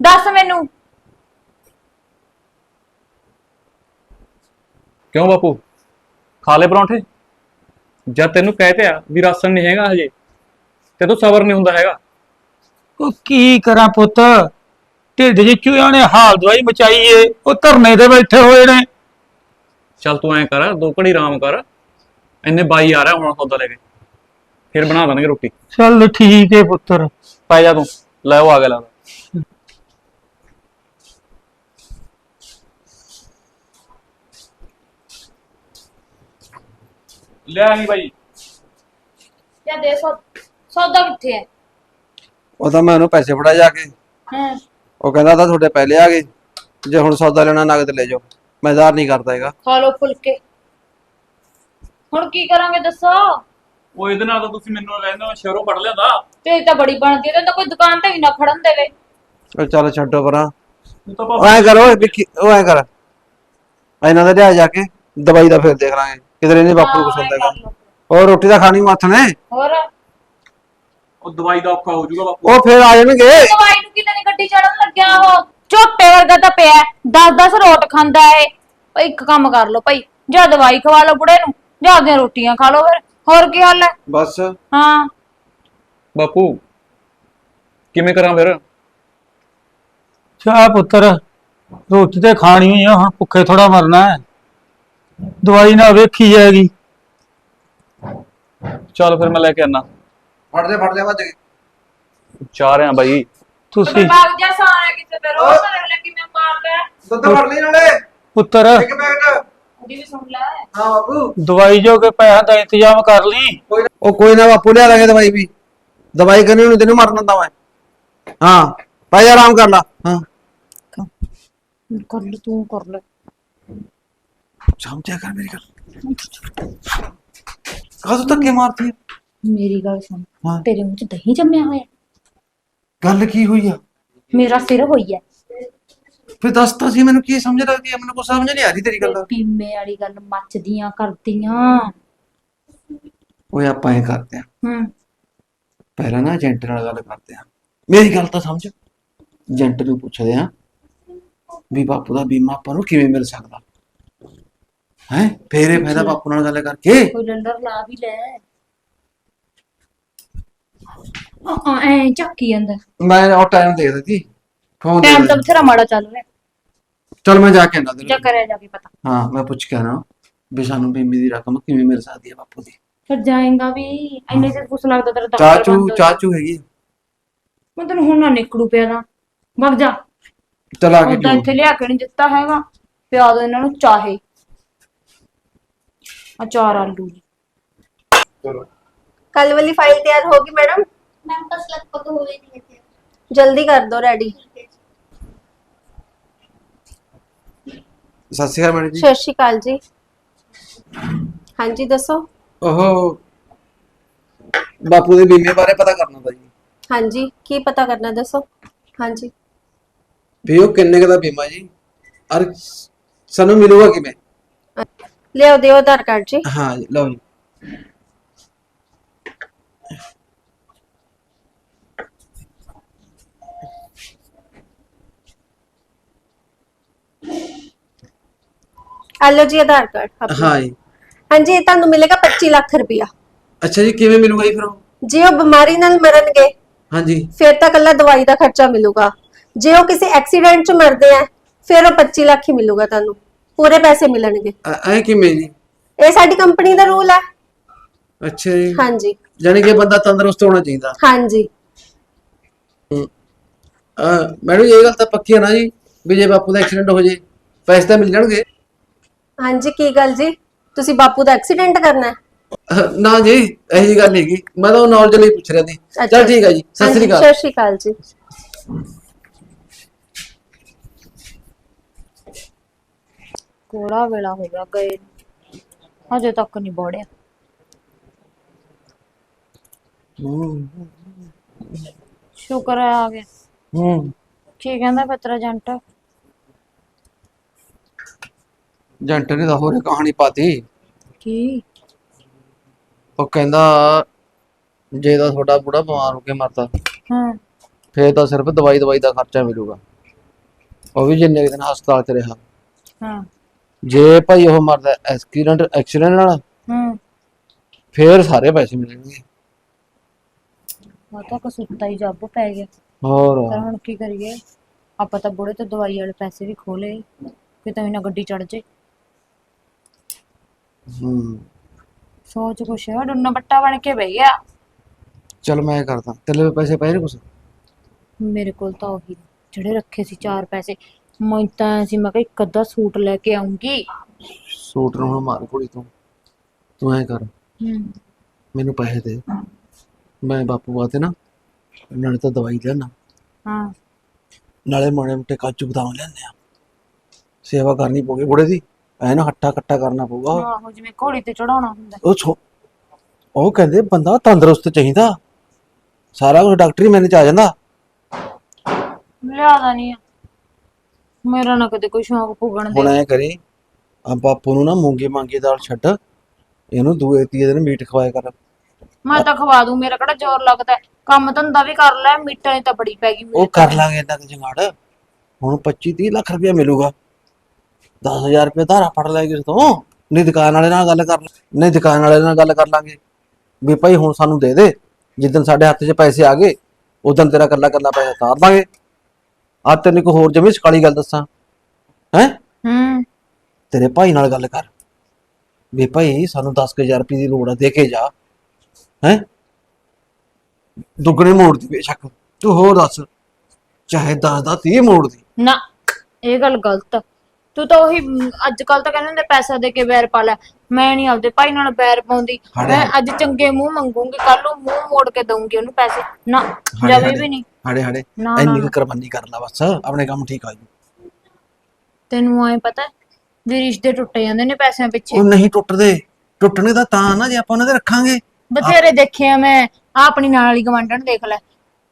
ਦੱਸ ਮੈਨੂੰ। ਕਿਉਂ ਬਾਪੂ? ਖਾ ਲੈ ਪਰੌਂਠੇ? ਜਦ ਤੈਨੂੰ ਕਹਤੇ ਆ ਵੀ ਰਾਸ਼ਨ ਨਹੀਂ ਹੈਗਾ ਹਜੇ ਤੇ ਤੂੰ ਸਬਰ ਨਹੀਂ ਹੁੰਦਾ ਹੈਗਾ। ਉਹ ਕੀ ਕਰਾਂ ਪੁੱਤ? ਢਿੱਡ 'ਚ ਚੂਹਿਆਂ ਨੇ ਹਾਲ ਦਵਾਈ ਮਚਾਈ ਏ ਉਹ ਧਰਨੇ ਤੇ ਬੈਠੇ ਹੋਏ ਨੇ। ਚੱਲ ਤੂੰ ਐਂ ਕਰ ਦੋ ਘੜੀ ਆਰਾਮ ਕਰ। ਇੰਨੇ ਬਾਈ ਆ ਰਿਹਾ ਹੁਣ ਸੌਦਾ ਲੈ ਕੇ। ਫਿਰ ਬਣਾ ਦੇਣਗੇ ਰੋਟੀ। ਚੱਲ ਠੀਕ ਏ ਪੁੱਤਰ। ਪੈ ਜਾ ਤੂੰ। ਲੈ ਉਹ ਆ ਗਿਆ ਲੱਗਦਾ ਲੈ ਆਈ ਬਾਈ। ਜਾਂ ਦੇ ਸੌ ਸੌਦਾ ਕਿੱਥੇ ਹੈ? ਉਹ ਤਾਂ ਮੈਂ ਉਹਨੂੰ ਪੈਸੇ ਫੜਾ ਜਾ ਕੇ। ਹਾਂ। ਉਹ ਕਹਿੰਦਾ ਤਾਂ ਤੁਹਾਡੇ ਪਹਿਲੇ ਆ ਗਏ। ਜੇ ਹੁਣ ਸੌਦਾ ਲੈਣਾ ਨਗਦ ਲੈ ਜਾਓ। ਮੈਂ ਜ਼ਾਰ ਨਹੀਂ ਕਰਦਾ ਹੈਗਾ। ਖਾ ਲੋ ਫੁਲਕੇ। ਹੁਣ ਕੀ ਕਰਾਂਗੇ ਦੱਸੋ? ਉਹ ਇਹਦੇ ਨਾਲ ਤਾਂ ਤੁਸੀਂ ਮੈਨੂੰ ਕਹਿੰਦੇ ਹੋ ਸ਼ਹਿਰੋਂ ਪੜ ਲਿਆਂਦਾ। ਤੇ ਤਾਂ ਬੜੀ ਬਣਦੀ ਹੈ ਤਾਂ ਕੋਈ ਦੁਕਾਨ ਤੇ ਵੀ ਨਾ ਖੜਨ ਦੇਵੇ। ਉਹ ਚੱਲ ਛੱਡੋ ਪਰਾਂ। ਤੂੰ ਤਾਂ ਉਹ ਭਾਵੇਂ ਐ ਕਰ ਵਿੱਕੀ ਉਹ ਐ ਕਰ। ਇਹਨਾਂ ਦਾ ਲਿਆ ਜਾ ਕੇ ਦਵਾਈ ਦਾ ਫਿਰ ਦੇਖ ਲਾਂਗੇ। ਕਿਧਰੇ ਨਹੀਂ ਬਾਪੂ ਨੂੰ ਹਾਂ, ਕਰ ਲਓ। ਹੋਰ ਰੋਟੀ ਤਾਂ ਖਾਣੀ ਮੱਥ ਨੇ? ਹੋਰ? ਉਹ ਦਵਾਈ ਦਾ ਔਖਾ ਹੋ ਜਾਊਗਾ ਬਾਪੂ। ਉਹ ਫਿਰ ਆ ਜਾਣਗੇ। ਦਵਾਈ ਨੂੰ ਕਿਤੇ ਨਹੀਂ ਗੱਡੀ ਚੜਨ ਲੱਗਿਆ ਉਹ। ਝੋਟੇ ਵਰਗਾ ਤਾਂ ਪਿਆ 10-10 ਰੋਟ ਖਾਂਦਾ ਏ ਇੱਕ ਕੰਮ ਕਰ ਲਓ ਭਾਈ ਜਾਂ ਦਵਾਈ ਖਵਾ ਲਓ ਬੁੜੇ ਨੂੰ ਜਾਂ ਆਪਦੀਆਂ ਰੋਟੀਆਂ ਖਾ ਲਓ ਫਿਰ। ਹੋਰ ਕੀ ਹਾਲ ਹੈ? ਬਸ। ਹਾਂ। ਬਾਪੂ ਕਿਵੇਂ ਕਰਾਂ ਫਿਰ? ਚਾਹ ਪੁੱਤਰ ਰੋਟੀ ਤੇ ਖਾਣੀ ਹੋਈ ਆ ਹੁਣ ਭੁੱਖੇ ਥੋੜਾ ਮਰਨਾ ਹੈ। ਦਵਾਈ ਨਾ ਵੇਖੀ ਜਾਏਗੀ। ਚੱਲ ਫਿਰ ਮੈਂ ਲੈ ਕੇ ਆਣਾ ਫੜ ਲੈ ਫੜ ਲੈ ਵੱਜ ਗਏ। ਚਾਹ ਰਿਆਂ ਬਾਈ। ਤੁਸੀਂ ਬਾਗ ਜਾ ਸਾਰਾ ਕਿਤੇ ਫਿਰ ਉਹ ਤਾਂ ਅਗਲੇ ਕਿਵੇਂ ਮਾਰਦਾ ਦੁੱਧ ਫੜ ਲਈ ਨਾਲੇ। ਪੁੱਤਰ। ਇੱਕ ਪੈਕਟ। ਉਹਦੀ ਵੀ ਸੁਣ ਲੈ। ਹਾਂ ਬਾਪੂ ਦਵਾਈ ਜੋ ਕੇ ਪੈਸਾ ਦਾ ਇੰਤਜ਼ਾਮ ਕਰ ਲਈ। ਕੋਈ ਨਾ ਉਹ ਕੋਈ ਨਾ ਬਾਪੂ ਲਿਆ ਲਾਂਗੇ ਦਵਾਈ ਵੀ। ਦਵਾਈ ਕਰਨੀ ਨੂੰ ਤੈਨੂੰ ਮਰਨ ਦਿੰਦਾ ਮੈਂ। ਹਾਂ ਭਾਈ ਆਰਾਮ ਕਰ ਲਾ। ਹਾਂ। ਕਰ ਲੈ ਤੂੰ ਕਰ ਲੈ। ਸਮਝਿਆ ਕਰ ਮੇਰੀ ਗੱਲ। ਕਾਹਦੋਂ ਧੱਕੇ ਮਾਰਦੀ ਹੈ? ਮੇਰੀ ਗੱਲ ਸੁਣ। ਹਾਂ। ਤੇਰੇ ਮੂੰਹ 'ਚ ਦਹੀਂ ਜੰਮਿਆ ਹੋਇਆ। ਗੱਲ ਕੀ ਹੋਈ ਆ? ਮੇਰਾ ਸਿਰ ਹੋਈ ਹੈ ਫਿਰ ਦੱਸ ਤਾਂ ਸੀ ਮੈਨੂੰ ਕੀ ਸਮਝ ਲੱਗਦੀ ਆ ਮੈਨੂੰ ਕੁਛ ਸਮਝ ਨਹੀਂ ਆ ਰਹੀ ਤੇਰੀ ਗੱਲ। ਦਾ ਪੀਮੇ ਵਾਲੀ ਗੱਲ ਮੱਚਦੀਆਂ ਕਰਦੀਆਂ। ਓਏ ਆਪਾਂ ਇਹ ਕਰਦੇ ਆ। ਹੂੰ। ਪਹਿਲਾਂ ਨਾ ਏਜੰਟ ਨਾਲ ਗੱਲ ਕਰਦੇ ਆ। ਮੇਰੀ ਗੱਲ ਤਾਂ ਸਮਝ। ਏਜੰਟ ਨੂੰ ਪੁੱਛਦੇ ਆ ਵੀ ਬਾਪੂ ਦਾ ਬੀਮਾ ਆਪਾਂ ਨੂੰ ਕਿਵੇਂ ਮਿਲ ਸਕਦਾ? ਹੈ? ਫੇਰੇ ਫਾਇਦਾ ਬਾਪੂ ਨਾਲ ਗੱਲ ਕਰਕੇ। ਕੋਈ ਲੰਡਰ ਲਾ ਵੀ ਲੈ। ਆ ਐ ਚੱਕੀ ਜਾਂਦਾ। ਮੈਂ ਉਹ ਟਾਈਮ ਦੇਖ ਦਿੱਤੀ। ਫੋਨ ਟਾਈਮ ਤਾਂ ਬਥੇਰਾ ਮਾੜਾ ਚੱਲ ਰਿਹਾ। ਚਲ ਮੈਂ ਜਾ ਕੇ ਆਂਦਾ ਜਾ ਕਰਿਆ ਜਾ ਕੇ ਪਤਾ ਹਾਂ ਮੈਂ ਪੁੱਛ ਕੇ ਆਣਾ ਵੀ ਸਾਨੂੰ ਬੀਮੇ ਦੀ ਰਕਮ ਕਿਵੇਂ ਮਿਲ ਸਕਦੀ ਹੈ ਬਾਪੂ ਦੀ ਫਿਰ ਜਾਏਗਾ ਵੀ ਇੰਨੇ ਚਿਰ ਕੁਛ ਲੱਗਦਾ ਤੇਰਾ ਦਫ਼ਤਰ ਚਾਚੂ ਬੰਦ ਹੋ ਜਾਊ। ਚਾਚੂ ਹੈਗੀ ਮੈਂ ਤੈਨੂੰ ਹੁਣ ਨਾ ਨਿਕੜੂ ਪਿਆ ਦਾ ਵਗ ਜਾ ਚਲ ਆ ਕੇ ਉਦਾਂ ਜੋ ਇੱਥੇ ਲਿਆ ਕੇ ਨਹੀਂ ਦਿੱਤਾ ਹੈਗਾ ਪਿਆ ਦੋ ਇਹਨਾਂ ਨੂੰ ਚਾਹੇ ਅਚਾਰ ਆਲੂ ਦੀ कल वाली फाइल तैयार होगी मैडम मैम बस लगभग हो गई थी ऐसे। जल्दी कर दो रेडी ਸਤਿ ਸ਼੍ਰੀ ਅਕਾਲ ਮੈਡਮ ਜੀ। ਸਤਿ ਸ਼੍ਰੀ ਅਕਾਲ ਜੀ। ਹਾਂਜੀ ਦੱਸੋ। ਉਹ ਬਾਪੂ ਦੇ ਬੀਮੇ ਬਾਰੇ ਪਤਾ ਕਰਨਾ ਤਾਂ ਜੀ। ਹਾਂਜੀ ਕੀ ਪਤਾ ਕਰਨਾ ਦੱਸੋ। ਹਾਂਜੀ। ਵੀ ਉਹ ਕਿੰਨੇ ਦਾ ਬੀਮਾ ਜੀ? ਅਰ ਸਾਨੂੰ ਮਿਲੂਗਾ ਕਿਵੇਂ? ਲਿਆਓ ਦਿਓ ਆਧਾਰ ਕਾਰਡ ਜੀ। ਹਾਂ ਲਓ ਜੀ। ਐਲੋ ਆਧਾਰ ਕਾਰਡ ਆਪਣਾ। ਹਾਂ ਜੀ। ਤੁਹਾਨੂੰ ਮਿਲੇਗਾ 25 ਲੱਖ ਰੁਪਇਆ। ਅੱਛਾ ਜੀ ਕਿਵੇਂ ਮਿਲੂਗਾ ਜੀ ਫਿਰ ਜੇ ਉਹ ਬਿਮਾਰੀ ਨਾਲ ਮਰਨਗੇ ਹਾਂਜੀ। ਫਿਰ ਤਾਂ ਕੱਲਾ ਦਵਾਈ ਦਾ ਖਰਚਾ ਮਿਲੂਗਾ। ਜੇ ਉਹ ਕਿਸੇ ਐਕਸੀਡੈਂਟ 'ਚ ਮਰਦੇ ਆ ਫਿਰ ਉਹ 25 ਲੱਖ ਹੀ ਮਿਲੂਗਾ ਤੁਹਾਨੂੰ। ਪੂਰੇ ਪੈਸੇ ਮਿਲਣਗੇ। ਐ- ਕਿਵੇਂ ਜੀ? ਇਹ ਸਾਡੀ ਕੰਪਨੀ ਦਾ ਰੂਲ ਹੈ ਅੱਛਾ ਜੀ। ਹਾਂਜੀ। ਯਾਨੀ ਕਿ ਬੰਦਾ ਤੰਦਰੁਸਤ ਹੋਣਾ ਚਾਹੀਦਾ। ਹਾਂਜੀ। ਹਮ। ਅਹ ਮੈਡਮ ਇਹ ਗੱਲ ਤਾਂ ਪੱਕੀ ਹੈ ਨਾ ਜੀ ਵੀ ਜੇ ਬਾਪੂ ਦਾ ਐਕਸੀਡੈਂਟ ਹੋ ਜੇ ਪੈਸੇ ਤਾਂ ਮਿਲ ਜਾਣਗੇ। ਹਾਂਜੀ ਕੀ ਗੱਲ ਜੀ? ਤੁਸੀਂ ਬਾਪੂ ਦਾ ਐਕਸੀਡੈਂਟ ਕਰਨਾ ਹੈ? ਅਹ ਨਾ ਜੀ ਇਹੋ ਜੀ ਗੱਲ ਨਹੀਂ ਹੈਗੀ। ਮੈਂ ਤਾਂ ਨੌਲੇਜ ਲਈ ਪੁੱਛ ਰਿਹਾ ਸੀ ਚਲ ਠੀਕ ਹੈ ਜੀ। ਸਤਿ ਸ੍ਰੀ ਅਕਾਲ। ਸਤਿ ਸ਼੍ਰੀ ਅਕਾਲ ਜੀ। ਕੋੜਾ ਵੇਲਾ ਹੋ ਗਿਆ ਗਏ ਨੂੰ। ਹਜੇ ਤੱਕ ਨਹੀਂ ਬੋੜਿਆ। ਸ਼ੁਕਰ ਹੈ ਆ ਗਿਆ। ਹੂੰ। ਕੀ ਕਹਿੰਦਾ ਪਤਰਾ ਏਜੰਟ ਜੰਟ ਨੇ ਤਾਂ ਹੋਰ ਕਹਾਣੀ ਪਾਤੀ। ਕੀ? ਉਹ ਕਹਿੰਦਾ ਜੇ ਤਾਂ ਤੁਹਾਡਾ ਬੁੜਾ ਬਿਮਾਰ ਹੋ ਕੇ ਮਰਦਾ ਹਾਂ। ਫੇਰ ਤਾਂ ਸਿਰਫ ਦਵਾਈ ਦਵਾਈ ਦਾ ਖਰਚਾ ਮਿਲੂਗਾ। ਉਹ ਵੀ ਜਿੰਨੇ ਕੁ ਦਿਨ ਹਸਪਤਾਲ 'ਚ ਰਿਹਾ। ਹਾਂ। ਜੇ ਭਾਈ ਉਹ ਮਰਦਾ ਐਕਸੀਡੈਂਟ ਐਕਸੀਡੈਂਟ ਨਾਲ ਹੂੰ। ਫੇਰ ਸਾਰੇ ਪੈਸੇ ਮਿਲਣਗੇ। ਮੈਂ ਤਾਂ ਕਸੁੱਤਾ ਹੀ ਜੱਬ ਪੈ ਗਿਆ। ਹੋਰ? ਹੁਣ ਕੀ ਕਰੀਏ? ਆਪਾਂ ਤਾਂ ਬੁੜੇ ਤੋਂ ਦਵਾਈ ਵਾਲੇ ਪੈਸੇ ਵੀ ਖੋਲੇ ਕਿਤੇ ਵੀ ਨਾ ਗੱਡੀ ਚੜ ਜੇ। ਹੂੰ। ਸੋਚ ਕੁਛ ਡੁੰਨਾ ਬੱਟਾ ਬਣ ਕੇ ਬਹਿ ਗਿਆ। ਚਲ ਮੈਂ ਕਰਦਾ ਤੇਰੇ ਕੋਲ ਪੈਸੇ ਪਏ ਨੇ ਕੁਛ? ਮੇਰੇ ਕੋਲ ਤਾਂ ਉਹੀ ਜਿਹੜੇ ਰੱਖੇ ਸੀ ਚਾਰ ਪੈਸੇ। ਮੈਂ ਤਾਂ ਸੀ ਮੈਂ ਕਿਹਾ ਇੱਕ ਅੱਧਾ ਸੂਟ ਲੈ ਕੇ ਆਉਂਗੀ ਸੂਟ ਨੂੰ ਹੁਣ ਮਾਰ ਕੁੜੀ ਤੂੰ। ਤੂੰ ਐ ਕਰ ਹੂੰ। ਮੈਨੂੰ ਪੈਸੇ ਦੇ। ਮੈਂ ਬਾਪੂ ਵਾਸਤੇ ਨਾ ਨਾਲੇ ਤਾਂ ਦਵਾਈ ਲੈਣਾ ਹਾਂ। ਨਾਲੇ ਮਾੜੇ ਮੋਟੇ ਕਾਜੂ ਬਦਾਮ ਲੈਣੇ ਆ। ਸੇਵਾ ਕਰਨੀ ਪਊਗੀ ਬੁੜੇ ਦੀ। ਐ ਨਾ ਹੱਟਾ ਕੱਟਾ ਕਰਨਾ ਪਊਗਾ। ਆਹੋ ਜਿਵੇਂ ਘੋੜੀ ਤੇ ਚੜਾਉਣਾ ਹੁੰਦਾ। ਉਹ ਛੋ ਉਹ ਕਹਿੰਦੇ ਬੰਦਾ ਤੰਦਰੁਸਤ ਚਾਹੀਦਾ। ਸਾਰਾ ਕੁਝ ਡਾਕਟਰੀ ਮੈਨੇ ਚ ਆ ਜਾਂਦਾ। ਲਿਆਦਾ ਨਹੀਂ ਮੇਰਾ ਨਾ ਕਦੇ ਕੋਈ ਸ਼ੌਂਕ ਪੁੱਗਣ ਹੁਣ ਦੇ ਐ ਕਰੀ ਆ ਬਾਪੂ ਨੂੰ ਨਾ ਮੂੰਗੀ ਮਾਂਗੀ ਦਾਲ ਛੱਡ। ਇਹਨੂੰ ਦੂਏ ਤੀਏ ਦਿਨ ਮੀਟ ਖਵਾਇਆ ਕਰ। ਮੈਂ ਤਾਂ ਖਵਾ ਦੂੰ ਮੇਰਾ ਕਿਹੜਾ ਜ਼ੋਰ ਲੱਗਦਾ। ਹੈ। ਕੰਮ ਧੰਦਾ ਵੀ ਕਰ ਲੈ ਮਿੱਟਾਂ ਦੀ ਤਾਂ ਬੜੀ ਪੈ ਗਈ ਮੇਰੇ ਉਹ ਕਰ ਲਾਂਗੇ ਇਹਨਾਂ ਦੇ ਜੰਗਾੜ। ਹੁਣ 25 30 ਲੱਖ ਰੁਪਇਆ ਮਿਲੂਗਾ। 10000 ਰੁਪਏ ਧਾਰਾ ਫੜ ਲਾਂਗੇ ਉਸ ਤੋਂ ਨਹੀਂ ਦੁਕਾਨ ਵਾਲੇ ਨਾਲ ਗੱਲ ਕਰ ਨਹੀਂ ਦੁਕਾਨ ਵਾਲੇ ਨਾਲ ਗੱਲ ਕਰ ਲਾਂਗੇ। ਵੀ ਭਾਈ ਹੁਣ ਸਾਨੂੰ ਦੇ ਦੇ। ਜਿੱਦਣ ਸਾਡੇ ਹੱਥ 'ਚ ਪੈਸੇ ਆ ਗਏ ਉਦੋਂ ਤੇਰਾ ਕੱਲਾ ਕੱਲਾ ਪੈਸਾ ਤਾਰ ਦਾਂਗੇ। ਆ ਤੈਨੂੰ ਇੱਕ ਹੋਰ ਜਮੀ ਸਕਾਲੀ ਗੱਲ ਦੱਸਾਂ। ਹੈ? ਹੂੰ। ਤੇਰੇ ਭਾਈ ਨਾਲ ਗੱਲ ਕਰ। ਵੀ ਭਾਈ ਸਾਨੂੰ 10000 ਰੁਪਏ ਦੀ ਲੋੜ ਆ ਦੇ ਕੇ ਜਾ। ਹੈ? ਦੁੱਗਣੇ ਮੋੜ ਦੀ ਬੇਸ਼ੱਕ। ਤੂੰ ਹੋਰ ਦੱਸ। ਚਾਹੇ 10 ਦਾ 30 ਮੋੜ ਦੀ। ਨਾ ਇਹ ਗੱਲ ਗਲਤ ਆ। ਤੂੰ ਤਾਂ ਉਹੀ ਅੱਜ ਕੱਲ ਤਾਂ ਕਹਿੰਦੇ ਹੁੰਦੇ ਪੈਸਾ ਦੇ ਕੇ ਬੈਰ ਪਾ ਲੈ। ਮੈਂ ਨਹੀਂ ਆਪਦੇ ਭਾਈ ਨਾਲ ਬੈਰ ਪਾਉਂਦੀ। ਮੈਂ ਅੱਜ ਚੰਗੇ ਮੂੰਹ ਮੰਗੂੰਗੀ ਕੱਲ ਨੂੰ ਮੂੰਹ ਮੋੜ ਕੇ ਦਊਂਗੀ ਉਹਨੂੰ ਪੈਸੇ। ਨਾ ਜਵੇਂ ਵੀ ਨਹੀਂ ਹਾੜੇ ਹਾੜੇ ਨਾ, ਇੰਨੀ ਕੁ ਕੁਰਬਾਨੀ ਕਰ ਲਾ ਬਸ ਆਪਣੇ ਕੰਮ ਠੀਕ ਆ ਜੂ ਤੈਨੂੰ ਐ ਪਤਾ ਵੀ ਰਿਸ਼ਤੇ ਟੁੱਟ ਜਾਂਦੇ ਨੇ ਪੈਸਿਆਂ ਪਿੱਛੇ। ਉਹ ਨਹੀਂ ਟੁੱਟਦੇ। ਟੁੱਟਣੇ ਦਾ ਤਾਂ ਨਾ ਜੇ ਆਪਾਂ ਉਹਨਾਂ ਦੇ ਰੱਖਾਂਗੇ। ਬਥੇਰੇ ਦੇਖਿਆ ਮੈਂ ਆਹ ਆਪਣੀ ਨਾਲ ਵਾਲੀ ਗਵਾਂਢਣ ਦੇਖ ਲੈ।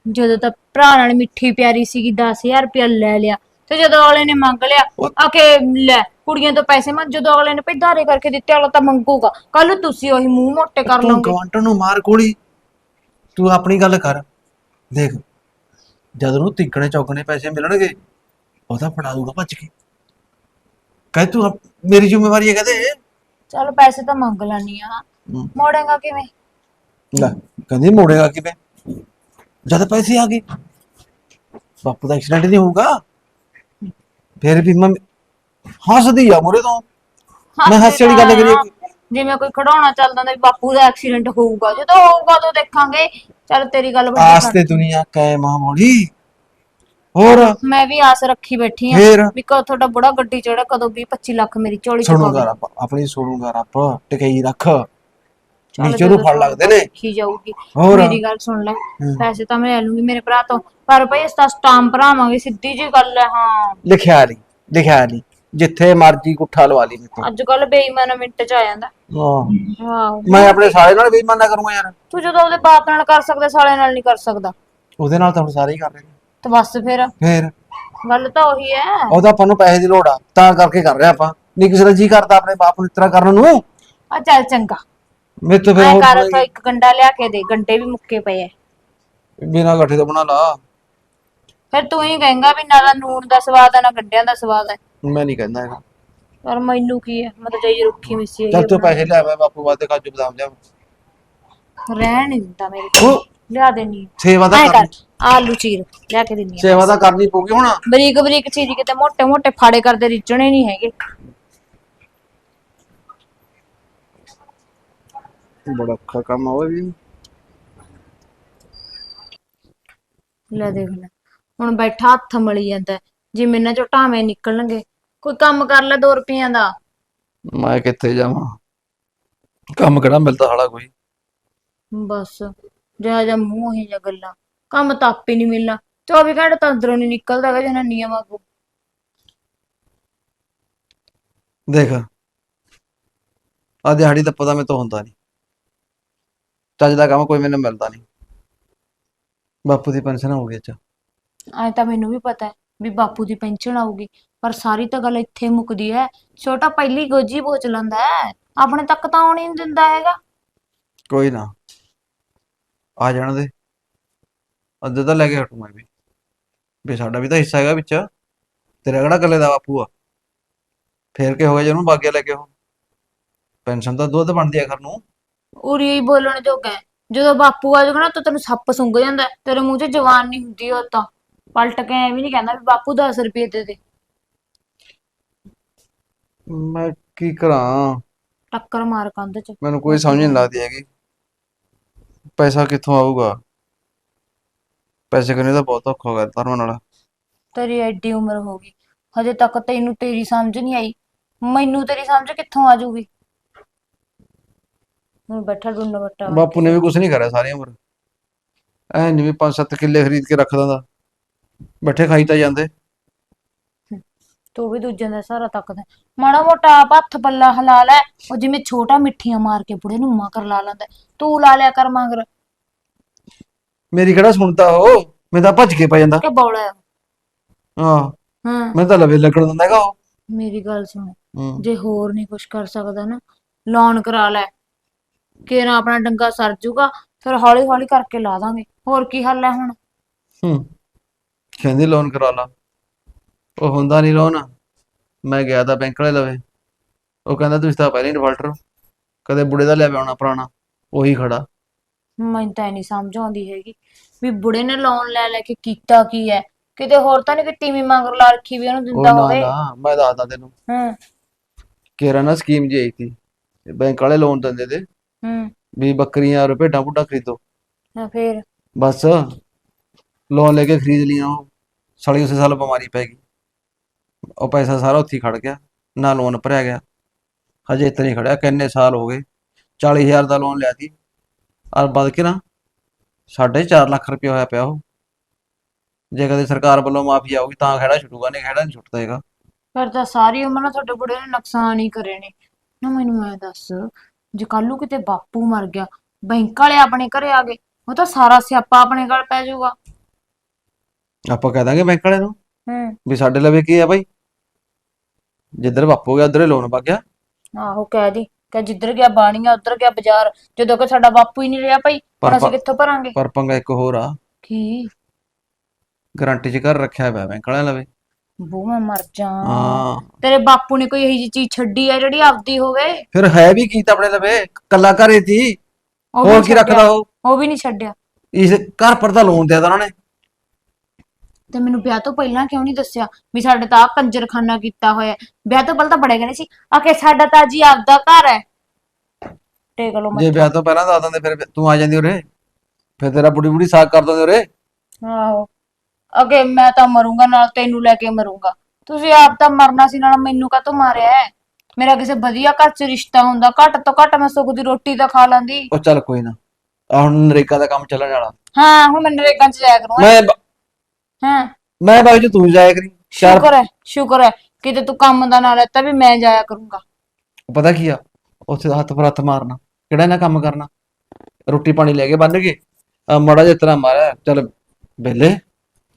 ਜਦੋਂ ਤਾਂ ਭਰਾ ਨਾਲ ਮਿੱਠੀ ਪਿਆਰੀ ਸੀਗੀ 10000 ਰੁਪਇਆ ਲੈ ਲਿਆ। ਤੇ ਜਦੋਂ ਅਗਲੇ ਨੇ ਮੰਗ ਲਿਆ ਆ ਕੇ ਲੈ ਕੁੜੀਆਂ ਤੋਂ ਪੈਸੇ ਮੰਗ ਜਦੋਂ ਅਗਲੇ ਨੇ ਧਾਰੇ ਕਰਕੇ ਦਿੱਤੇ ਅਗਲਾ ਤਾਂ ਮੰਗੂਗਾ। ਕੱਲ ਤੁਸੀਂ ਉਹੀ ਮੂੰਹ ਮੋਟੇ ਕਰ ਤੂੰ ਲਓਗੇ। ਗਵਾਂਟਰ ਨੂੰ ਮਾਰ ਗੋਲੀ। ਤੂੰ ਆਪਣੀ ਗੱਲ ਕਰ। ਦੇਖ ਜਦ ਨੂੰ ਤਿੱਕਣੇ ਚੌਗਣੇ ਪੈਸੇ ਮਿਲਣਗੇ ਉਹਦਾ ਫੜਾ ਦੂਗਾ ਭੱਜ ਕੇ। ਕਹਿ ਤੂੰ ਆਪ- ਮੇਰੀ ਜ਼ਿੰਮੇਵਾਰੀ ਹੈ ਕਹਦੇ? ਚਲ ਪੈਸੇ ਤਾਂ ਮੰਗ ਲੈਣੀ ਆ। ਹਮ। ਮੋੜੇਗਾ ਕਿਵੇਂ? ਲੈ ਕਹਿੰਦੀ ਮੋੜੇਗਾ ਕਿਵੇਂ? ਜਦ ਪੈਸੇ ਆ ਗਏ। ਬਾਪੂ ਦਾ ਐਕਸੀਡੈਂਟ ਨਹੀਂ ਹੋਊਗਾ? ਫਿਰ ਵੀ ਮੈਂ ਹੱਸਦੀ ਆ ਮੋਰੇ ਤੋਂ। ਮੈਂ ਹਾਸੇ ਵਾਲੀ ਗੱਲ ਕਰੀ ਜਿਵੇਂ ਕੋਈ ਖੜਾਉਣਾ ਚੱਲਦਾ ਹੁੰਦਾ ਵੀ ਬਾਪੂ ਦਾ ਐਕਸੀਡੈਂਟ ਹੋਊਗਾ ਜਦੋਂ ਹੋਊਗਾ ਉਦੋਂ ਦੇਖਾਂਗੇ। ਚਲ ਤੇਰੀ ਗੱਲ ਵੱਡੀ ਆਸ ਕਰ। ਤੇ ਦੁਨੀਆ ਕੈ ਮਾਂ ਮੋੜੀ। ਹੋਰ? ਮੈਂ ਵੀ ਆਸ ਰੱਖੀ ਬੈਠੀ ਆ ਫੇਰ? ਵੀ ਕਦੋਂ ਤੁਹਾਡਾ ਬੁੜਾ ਗੱਡੀ ਚੜਾ ਕਦੋਂ 20 25 ਲੱਖ ਮੇਰੀ ਝੋਲੀ ਚ ਸੁਣੂਗਾ ਪਾਵੇ ਰੱਬ ਆਪਣੀ ਸੁਣੂਗਾ ਰੱਬ ਟਿਕਾਈ ਰੱਖ। ਚੱਲ ਨੀਚੇ ਨੂੰ ਜਦੋਂ ਫੜ ਲੱਗਦੇ ਨੇ। ਦੇਖੀ ਜਾਊਗੀ। ਹੋਰ? ਮੇਰੀ ਗੱਲ ਸੁਣ ਲੈ ਪੈਸੇ ਤਾਂ ਮੈਂ ਲੈ ਲੂੰਗੀ ਮੇਰੇ ਭਰਾ ਤੋਂ ਪਰ ਭਈ ਇਸ ਤਾਂ ਸਟਾਂਪ ਭਰਾਵਾਂਗੇ ਸਿੱਧੀ ਜੀ ਗੱਲ ਹੈ ਹਾਂ। ਲਿਖਿਆ ਨਹੀਂ ਲਿਖਿਆ ਨਹੀਂ ਜਿੱਥੇ ਮਰਜ਼ੀ ਗੁੱਠਾ ਲਵਾ ਲਈ ਮੇਰੇ ਅੱਜ ਕੱਲ ਬੇਈਮਾਨ ਮਿੰਟ ਚ ਆ ਜਾਂਦਾ। ਆਹ। ਵਾਓ ਮੈਂ ਆਪਣੇ ਸਾਰੇ ਨਾਲ ਬੇਈਮਾਨਾ ਕਰੂੰਗਾ ਯਾਰ। ਤੂੰ ਜਦੋਂ ਉਹਦੇ ਬਾਪ ਨਾਲ ਕਰ ਸਕਦਾ ਸਾਲੇ ਨਾਲ ਨਹੀਂ ਕਰ ਸਕਦਾ। ਉਹਦੇ ਨਾਲ ਤਾਂ ਹੁਣ ਸਾਰੇ ਹੀ ਕਰ ਰਹੇ ਨੇ। ਤੇ ਬਸ ਫਿਰ। ਫੇਰ। ਗੱਲ ਤਾਂ ਉਹੀ ਹੈ। ਉਹਦਾ ਆਪਾਂ ਨੂੰ ਪੈਸੇ ਦੀ ਲੋੜ ਆ ਤਾਂ ਕਰਕੇ ਕਰ ਰਿਹਾ ਆਪਾਂ। ਨਹੀਂ ਕਿਸੇ ਦਾ ਜੀ ਕਰਦਾ ਆਪਣੇ ਬਾਪ ਨੂੰ ਇਸ ਤਰ੍ਹਾਂ ਕਰਨ ਨੂੰ। ਆ ਚੱਲ ਚੰਗਾ। ਮੇਰੇ ਤੋਂ ਫਿਰ ਮੈਂ ਕਰ ਤਾਂ ਇੱਕ ਗੰਡਾ ਲਿਆ ਕੇ ਦੇ ਗੰਡੇ ਵੀ ਮੁੱਕੇ ਪਏ ਐ। ਬਿਨਾ ਗੱਠੇ ਤੋਂ ਬਣਾ ਲਾ। ਫਿਰ ਤੂੰ ਹੀ ਕਹੇਂਗਾ ਵੀ ਨਾ ਤਾਂ ਨੂਣ ਦਾ ਸਵਾਦ ਹੈ ਨਾ ਗੰਡਿਆਂ ਦਾ ਸਵਾਦ ਹੈ ਮੈਂ ਨਹੀਂ ਕਹਿੰਦਾ ਹੈਗਾ। ਪਰ ਮੈਨੂੰ ਕੀ ਹੈ ਮੈਂ ਤਾਂ ਜਾਈ ਰੁੱਖੀ ਮਿੱਸੀ ਹੈਗੀ ਚੱਲ ਤੂੰ ਆ ਪੈਸੇ ਲਿਆ ਮੈਂ ਬਾਪੂ ਵਾਸਤੇ ਕਾਜੂ ਬਦਾਮ ਲਿਆ ਰਹਿਣ ਨਹੀਂ ਦਿੰਦਾ ਮੇਰੇ ਕੋਲ ਉਹ ਲਿਆ ਦੇਣੀ ਸੇਵਾ ਐ ਕਰਨੀ। ਕਰ ਆਲੂ ਚੀਰ ਲਿਆ ਕੇ ਆ ਸੇਵਾ ਤਾਂ ਕਰਨੀ ਪਊਗੀ ਹੁਣ। ਬਰੀਕ ਬਰੀਕ ਚੀਰੀ ਕਿਤੇ ਮੋਟੇ ਮੋਟੇ ਫਾੜੇ ਕਰਦੇ ਰਿਚਣੇ ਨਹੀਂ ਹੈਗੇ। ਬੜਾ ਔਖਾ ਕੰਮ ਆ ਉਹ ਵੀ ਲੈ ਦੇਖ ਲੈ ਹੁਣ ਬੈਠਾ ਹੱਥ ਮਲੀ ਜਾਂਦਾ ਹੈ। ਜਿਵੇਂ ਇਹਨਾਂ ਚੋਂ ਟਾਵੇਂ ਨਿਕਲਣਗੇ ਕੋਈ ਕੰਮ ਕਰ ਲੈ 2 ਰੁਪਈਆਂ ਦਾ। ਮੈਂ ਕਿੱਥੇ ਜਾਵਾਂ? ਕੰਮ ਕਿਹੜਾ ਮਿਲਦਾ ਸਾਲਾ ਕੋਈ? ਬਸ ਜਿਹਾ ਜਿਹਾ ਮੂੰਹ ਹੀ ਜਾਂ ਗੱਲਾਂ ਕੰਮ ਤਾਂ ਆਪੇ ਨਹੀਂ ਮਿਲਣਾ 24 ਘੰਟੇ ਤਾਂ ਅੰਦਰੋਂ ਨਹੀਂ ਨਿਕਲਦਾ ਹੈਗਾ ਜਿਹਨਾਂ ਨੀਆਂ ਵਾਂਗੂ ਦੇਖ ਆ ਦਿਹਾੜੀ ਦਾ ਪਤਾ ਮੈਨੂੰ ਤਾਂ ਹੁੰਦਾ ਨਹੀਂ ਚੱਜ ਦਾ ਕੰਮ ਕੋਈ ਮੈਨੂੰ ਮਿਲਦਾ ਨਹੀਂ। ਬਾਪੂ ਦੀ ਪੈਨਸ਼ਨ ਗਈ ਅੱਛਾ ਐ ਤਾਂ ਮੈਨੂੰ ਵੀ ਪਤਾ ਹੈ ਵੀ ਬਾਪੂ ਦੀ ਪੈਨਸ਼ਨ ਆਊਗੀ ਪਰ ਸਾਰੀ ਤਾਂ ਗੱਲ ਇੱਥੇ ਮੁੱਕਦੀ ਹੈ। ਛੋਟਾ ਪਹਿਲੀ ਗੋਜੀ ਪੋਚ ਲੈਂਦਾ ਹੈ ਆਪਣੇ ਤੱਕ ਤਾਂ ਆਉਣ ਹੀ ਨਹੀਂ ਦਿੰਦਾ ਹੈਗਾ। ਕੋਈ ਨਾ ਆ ਜਾਣ ਦੇ। ਅੱਧੇ ਤਾਂ ਲੈ ਕੇ ਹਟੂ ਮੈਂ ਵੀ। ਵੀ ਸਾਡਾ ਵੀ ਤਾਂ ਹਿੱਸਾ ਹੈਗਾ ਵਿੱਚ। ਤੇਰਾ ਕਿਹੜਾ ਇਕੱਲੇ ਦਾ ਬਾਪੂ ਆ? ਫੇਰ ਕੀ ਹੋ ਗਿਆ ਜਿਹਨੂੰ ਬਾਗਿਆ ਲੈ ਕੇ ਉਹ ਪੈਨਸ਼ਨ ਤਾਂ ਦੁੱਧ ਬਣਦੀ ਆ ਘਰ ਨੂੰ। ਉਰੀ ਹੀ ਬੋਲਣ ਜੋਗਾ ਹੈ। ਜਦੋਂ ਬਾਪੂ ਆ ਜਾਊਗਾ ਨਾ ਤਾਂ ਤੈਨੂੰ ਸੱਪ ਸੁੰਘ ਜਾਂਦਾ ਹੈ। ਤੇਰੇ ਮੂੰਹ 'ਚ ਜਵਾਨ ਨਹੀਂ ਹੁੰਦੀ ਉਹ ਤਾਂ। ਪਲਟ ਕੇ ਐਵੇਂ ਨਹੀਂ ਕਹਿੰਦਾ ਵੀ ਬਾਪੂ 10 ਰੁਪਏ ਦੇ ਦੇ। ਮੈਂ ਕੀ ਕਰਾਂ? ਟੱਕਰ ਮਾਰ ਕੰਧ 'ਚ। ਮੈਨੂੰ ਕੋਈ ਸਮਝ ਨਹੀਂ ਲੱਗਦੀ ਹੈਗੀ। ਪੈਸਾ ਕਿੱਥੋਂ ਆਊਗਾ? ਪੈਸੇ ਕਰਨੇ ਤਾਂ ਬਹੁਤ ਔਖਾ ਹੋ ਗਿਆ ਧਰਮ ਨਾਲ। ਤੇਰੀ ਐਡੀ ਉਮਰ ਹੋ ਗਈ। ਹਜੇ ਤੱਕ ਤੈਨੂੰ ਤੇਰੀ ਸਮਝ ਨਹੀਂ ਆਈ। ਮੈਨੂੰ ਤੇਰੀ ਸਮਝ ਕਿੱਥੋਂ ਆ ਜਾਊਗੀ? ਹੁਣ ਬੈਠਾ ਡੁੰਨ ਬੱਟਾ ਬਾਪੂ ਨੇ ਵੀ ਕੁਝ ਨਹੀਂ ਕਰਿਆ ਸਾਰੀ ਉਮਰ। ਐ ਨਹੀਂ ਵੀ 5-7 ਕਿੱਲੇ ਖਰੀਦ ਕੇ ਰੱਖ ਦਿੰਦਾ। ਬੈਠੇ ਖਾਈ ਤਾਂ ਜਾਂਦੇ। ਤੂੰ ਵੀ ਦੂਜਿਆਂ ਦਾ ਸਹਾਰਾ ਤੱਕਦਾ। ਮਾੜਾ ਮੋਟਾ ਆਪ ਹੱਥ ਪੱਲਾ ਹਲਾ ਲੈ। ਉਹ ਜਿਵੇਂ ਛੋਟਾ ਮਿੱਠੀਆਂ ਮਾਰ ਕੇ ਬੁੜੇ ਨੂੰ ਮਗਰ ਲਾ ਲੈਂਦਾ। ਤੂੰ ਲਾ ਲਿਆ ਕਰ ਮਗਰ। ਮੇਰੀ ਕਿਹੜਾ ਸੁਣਦਾ ਉਹ? ਮੈਂ ਤਾਂ ਭੱਜ ਕੇ ਪੈ ਜਾਂਦਾ। ਕਿ ਬੌਲਾ ਹੈ। ਹਾਂ। ਹਾਂ। ਮੈਂ ਤਾਂ ਲਵੇ ਲੱਗਣ ਦਿੰਦਾ ਹੈਗਾ ਉਹ। ਮੇਰੀ ਗੱਲ ਸੁਣ। ਹੂੰ। ਜੇ ਹੋਰ ਨਹੀਂ ਕੁਝ ਕਰ ਸਕਦਾ ਨਾ ਲੋਨ ਕਰਾ ਲੈ। ਕਿਰਾਂ ਆਪਣਾ ਡੰਗਾ ਸਰ ਜੂਗਾ ਫਿਰ ਹੌਲੀ ਹੌਲੀ ਕਰਕੇ ਲਾ ਦਾਂਗੇ। ਹੋਰ ਕੀ ਹੱਲ ਹੈ ਹੁਣ? ਹੂੰ ਕਹਿੰਦੇ ਲੋਨ ਕਰਾ ਲਾ। ਉਹ ਹੁੰਦਾ ਨਹੀਂ ਲੋਨ ਮੈਂ ਗਿਆ ਤਾਂ ਬੈਂਕ ਵਾਲੇ ਲਵੇ। ਉਹ ਕਹਿੰਦਾ ਤੁਸੀਂ ਤਾਂ ਪਹਿਲਾਂ ਹੋ। ਕਦੇ ਬੁੜੇ ਦਾ ਲੈ ਆਉਣਾ ਪੁਰਾਣਾ। ਉਹੀ ਖੜਾ। ਮੈਨੂੰ ਤਾਂ ਇਹ ਨਹੀਂ ਸਮਝ ਆਉਂਦੀ ਹੈਗੀ ਵੀ ਬੁੜੇ ਨੇ ਲੋਨ ਲੈ ਲੈ ਕੇ ਕੀਤਾ ਕੀ ਹੈ। ਕਿਤੇ ਹੋਰ ਤਾਂ ਨਹੀਂ ਕਿ ਤੀਵੀਂ ਮਗਰ ਲਾ ਰੱਖੀ ਵੀ ਉਹਨੂੰ ਉਹ ਦਿੰਦਾ ਨਾ ਹੋਵੇ। ਨਾ ਮੈਂ ਦੱਸਦਾ ਤੈਨੂੰ। ਹੂੰ। ਕਿਹੜਾ ਨਾ ਸਕੀਮ ਜੀ ਆਈ ਸੀ। ਬੈਂਕ ਵਾਲੇ ਲੋਨ ਦਿੰਦੇ ਤੇ ਹੂੰ। ਵੀ ਬੱਕਰੀਆਂ ਔਰ ਭੇਡਾਂ ਭੁੱਡਾਂ ਖਰੀਦੋ। ਹਾਂ ਫੇਰ? ਬਸ ਲੋਨ ਲੈ ਕੇ ਖਰੀਦ ਲੀਆਂ ਉਹ। ਸਾਲੀ ਉਸੇ ਸਾਲ ਬਿਮਾਰੀ ਪੈ ਗਈ। ਉਹ ਪੈਸਾ ਸਾਰਾ ਉੱਥੇ ਹੀ ਖੜ ਗਿਆ ਨਾ ਲੋਨ ਭਰਿਆ ਗਿਆ। ਹਜੇ ਇਤਨੇ ਖੜਿਆ ਕਿੰਨੇ ਸਾਲ ਹੋ ਗਏ। 40000 ਦਾ ਲੋਨ ਲਿਆ ਸੀ। ਔਰ ਵੱਧ ਕੇ ਨਾ ਸਾਢੇ ਚਾਰ ਲੱਖ ਰੁਪਏ ਹੋਇਆ ਪਿਆ ਉਹ। ਜੇ ਕਦੇ ਸਰਕਾਰ ਵੱਲੋਂ ਮਾਫੀ ਆਊਗੀ ਤਾਂ ਖੜਾ ਛੁੱਟੂਗਾ ਨਹੀਂ ਖੜਾ ਨਹੀਂ ਛੁੱਟਦਾ ਹੈਗਾ। ਫਿਰ ਤਾਂ ਸਾਰੀ ਉਮਰ ਨਾ ਤੁਹਾਡੇ ਬੁੜੇ ਨੇ ਨੁਕਸਾਨ ਹੀ ਕਰੇ ਨੇ। ਨਾ ਮੈਨੂੰ ਐ ਦੱਸ ਜੇ ਕੱਲੂ ਕਿਤੇ ਬਾਪੂ ਮਰ ਗਿਆ ਬੈਂਕ ਵਾਲੇ ਆਪਣੇ ਘਰੇ ਆ ਗਏ ਉਹ ਤਾਂ ਸਾਰਾ ਸਿਆਪਾ ਆਪਣੇ ਗਲ ਪੈ ਜਾਊਗਾ। ਆਪਾਂ ਕਹਿ ਦਾਂਗੇ ਬੈਂਕ ਵਾਲਿਆਂ ਨੂੰ ਹੂੰ। ਵੀ ਸਾਡੇ ਲਵੇ ਕੀ ਆ ਬਾਈ? ਜਿੱਧਰ ਬਾਪੂ ਗਿਆ ਉਧਰ ਲੋਨ ਵਗ ਗਿਆ। ਆਹੋ ਕਹਿ ਦੀ ਕਿ ਜਿੱਧਰ ਗਿਆ ਬਾਣੀਆਂ ਉੱਧਰ ਗਿਆ ਬਾਜ਼ਾਰ ਜਦੋਂ ਕਿ ਸਾਡਾ ਬਾਪੂ ਹੀ ਨਹੀਂ ਰਿਹਾ ਭਾਈ ਪਰ- ਹੁਣ ਅਸੀਂ ਕਿੱਥੋਂ ਭਰਾਂਗੇ? ਪਰ ਪੰਗਾ ਇੱਕ ਹੋਰ ਆ। ਕੀ? ਗਾਰੰਟੀ 'ਚ ਘਰ ਰੱਖਿਆ ਹੋਇਆ ਬੈਂਕ ਵਾਲਿਆਂ ਲਵੇ। ਬੂ ਮੈਂ ਮਰ ਜਾ। ਹਾਂ। ਤੇਰੇ ਬਾਪੂ ਨੇ ਕੋਈ ਇਹੋ ਜਿਹੀ ਚੀਜ਼ ਛੱਡੀ ਆ ਜਿਹੜੀ ਆਪਦੀ ਹੋਵੇ? ਫਿਰ ਹੈ ਵੀ ਕੀ ਤਾਂ ਆਪਣੇ ਲਵੇ? ਕੱਲਾ ਘਰੇ ਉਹ ਵੀ ਹੋਰ ਕੀ ਰੱਖਦਾ। ਉਹ? ਉਹ ਵੀ ਨਹੀਂ ਛੱਡਿਆ। ਇਸ ਘਰ ਪਰ ਤਾਂ ਲੋਨ ਦਿਆ ਤਾ ਉਹਨਾਂ ਨੇ। ਤੇ ਮੈਨੂੰ ਵਿਆਹ ਤੋਂ ਪਹਿਲਾਂ ਕਿਉਂ ਨਹੀਂ ਦੱਸਿਆ ਵੀ ਸਾਡੇ ਤਾਂ ਆਹ ਕੰਜਰਖਾਨਾ ਕੀਤਾ ਹੋਇਆ ਹੈ। ਵਿਆਹ ਤੋਂ ਪਹਿਲਾਂ ਤਾਂ ਬੜੇ ਕਹਿੰਦੇ ਸੀ ਆਕੇ ਸਾਡਾ ਤਾਂ ਜੀ ਆਪਦਾ ਘਰ ਹੈ। ਟੇਕ ਲੋ ਜੇ ਵਿਆਹ ਤੋਂ ਪਹਿਲਾਂ ਦੱਸ ਦਿੰਦੇ ਫਿਰ ਤੂੰ ਆ ਜਾਂਦੀ ਉਰੇ। ਫਿਰ ਤੇਰਾ ਬੁੜੀ ਬੁੜੀ ਸਾਕ ਕਰ ਦਿੰਦੇ ਉਰੇ। ਆਹੋ। ਅਗੇ ਮੈਂ ਤਾਂ ਮਰੂੰਗਾ ਨਾਲ ਤੈਨੂੰ ਲੈ ਕੇ ਮਰੂੰਗਾ। ਤੁਸੀਂ ਆਪ ਤਾਂ ਮਰਨਾ ਸੀ ਨਾਲ ਮੈਨੂੰ ਕਾਹਤੋਂ ਮਾਰਿਆ ਹੈ? ਮੇਰਾ ਕਿਸੇ ਵਧੀਆ ਘਰ 'ਚ ਰਿਸ਼ਤਾ ਹੁੰਦਾ ਘੱਟ ਤੋਂ ਘੱਟ ਮੈਂ ਸੁੱਖ ਦੀ ਰੋਟੀ ਤਾਂ ਖਾ ਲੈਂਦੀ। ਉਹ ਚੱਲ ਕੋਈ ਨਾ ਆ ਹੁਣ ਨਰੇਗਾ ਦਾ ਕੰਮ ਚੱਲਣ ਵਾਲਾ। ਹਾਂ ਹੁਣ ਮੈਂ ਨਰੇਗਾ 'ਚ ਜਾਇਆ ਕਰੂੰਗਾ। ਮੈਂ ਬ- ਹਾਂ। ਮੈਂ ਬਾਈ ਜੀ ਤੂੰ ਜਾਇਆ ਕਰੀ ਚਾਰ ਸ਼ੁਕਰ ਹੈ ਸ਼ੁਕਰ ਹੈ। ਕਿਤੇ ਤੂੰ ਕੰਮ ਦਾ ਨਾ ਲੈਤਾ ਵੀ ਮੈਂ ਜਾਇਆ ਕਰੂੰਗਾ। ਪਤਾ ਕੀ ਆ ਉੱਥੇ ਹੱਥ ਪਰ ਹੱਥ ਮਾਰਨਾ ਕਿਹੜਾ ਇਹਨਾਂ ਕੰਮ ਕਰਨਾ? ਰੋਟੀ ਪਾਣੀ ਲੈ ਕੇ ਬੰਨ ਕੇ ਆ ਮੜਾ ਜਿਹਾ ਤਰ੍ਹਾਂ ਮਾਰਿਆ ਚੱਲ ਬੇਲੇ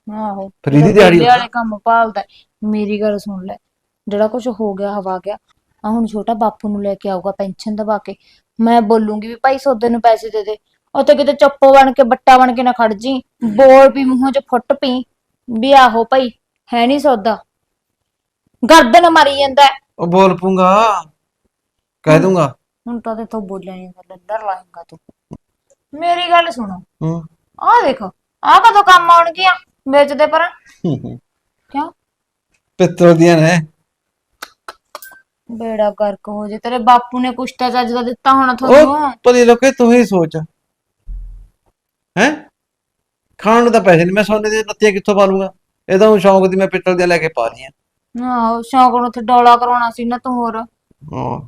ਆਹੋ ਫਿਰ ਦਿਹਾੜੀ ਵਾਲੇ ਕੰਮ ਭਾਲਦਾ। ਮੇਰੀ ਗੱਲ ਸੁਣ ਲੈ ਜਿਹੜਾ ਕੁਝ ਹੋ ਗਿਆ ਹਵਾ ਗਿਆ ਆ ਹੁਣ ਛੋਟਾ ਬਾਪੂ ਨੂੰ ਲੈ ਕੇ ਆਊਗਾ ਪੈਨਸ਼ਨ ਦਵਾ ਕੇ ਮੈਂ ਬੋਲੂੰਗੀ ਵੀ ਭਾਈ ਸੌਦੇ ਨੂੰ ਪੈਸੇ ਦੇ ਦੇ ਉੱਥੇ ਕਿਤੇ ਚੁੱਪ ਬਣ ਕੇ ਬੱਟਾ ਬਣ ਕੇ ਨਾ ਖੜ ਜੀ ਬੋਲ ਵੀ ਮੂੰਹੋਂ ਚ ਫੁੱਟ ਪਈ ਵੀ ਆਹੋ ਭਾਈ ਹੈ ਨਹੀਂ ਸੌਦਾ। ਗਰਦਨ ਮਾਰੀ ਜਾਂਦਾ ਹੈ। ਉਹ ਬੋਲ ਪੂੰਗਾ ਕਹਿ ਦੂੰਗਾ। ਹੁਣ ਤਾਂ ਤੇ ਤੋਂ ਬੋਲਿਆ ਨਹੀਂ ਜਾਂਦਾ ਡਰ ਲਾਏਗਾ ਤੂੰ। ਮੇਰੀ ਗੱਲ ਸੁਣੋ। ਹੂੰ। ਆਹ ਦੇਖੋ ਆਹ ਕਦੋਂ ਕੰਮ ਆਉਣਗੀਆਂ? ਵੇਚਦੇ ਪਰ ਕਿਉਂ? ਪਿੱਤਲ ਦੀਆਂ ਨੇ। ਬੇੜਾ ਗਰਕ ਹੋ ਜੇ ਤੇਰੇ ਬਾਪੂ ਨੇ ਕੁਛ ਤਾਂ ਚੱਜ ਦਾ ਦਿੱਤਾ ਹੋਣਾ ਉਹ ਤੁਹਾਨੂੰ। ਪਤੀ ਲੋਕੇ ਤੂੰ ਹੀ ਸੋਚ। ਹੈ? ਖਾਣ ਨੂੰ ਤਾਂ ਪੈਸੇ ਨਹੀਂ ਮੈਂ ਸੋਨੇ ਦੀਆਂ ਨੱਤੀਆਂ ਕਿੱਥੋਂ ਪਾ ਲੂੰਗਾ ਇਹ ਤਾਂ ਸ਼ੌਂਕ ਦੀ ਮੈਂ ਪਿੱਤਲ ਦੀਆਂ ਲੈ ਕੇ ਪਾ ਲਈਆਂ ਆਹੋ ਸ਼ੌਂਕ ਨੂੰ ਉੱਥੇ ਡੋਲਾ ਕਰਾਉਣਾ ਸੀ ਨਾ ਤੂੰ ਹੋਰ। ਹਾਂ।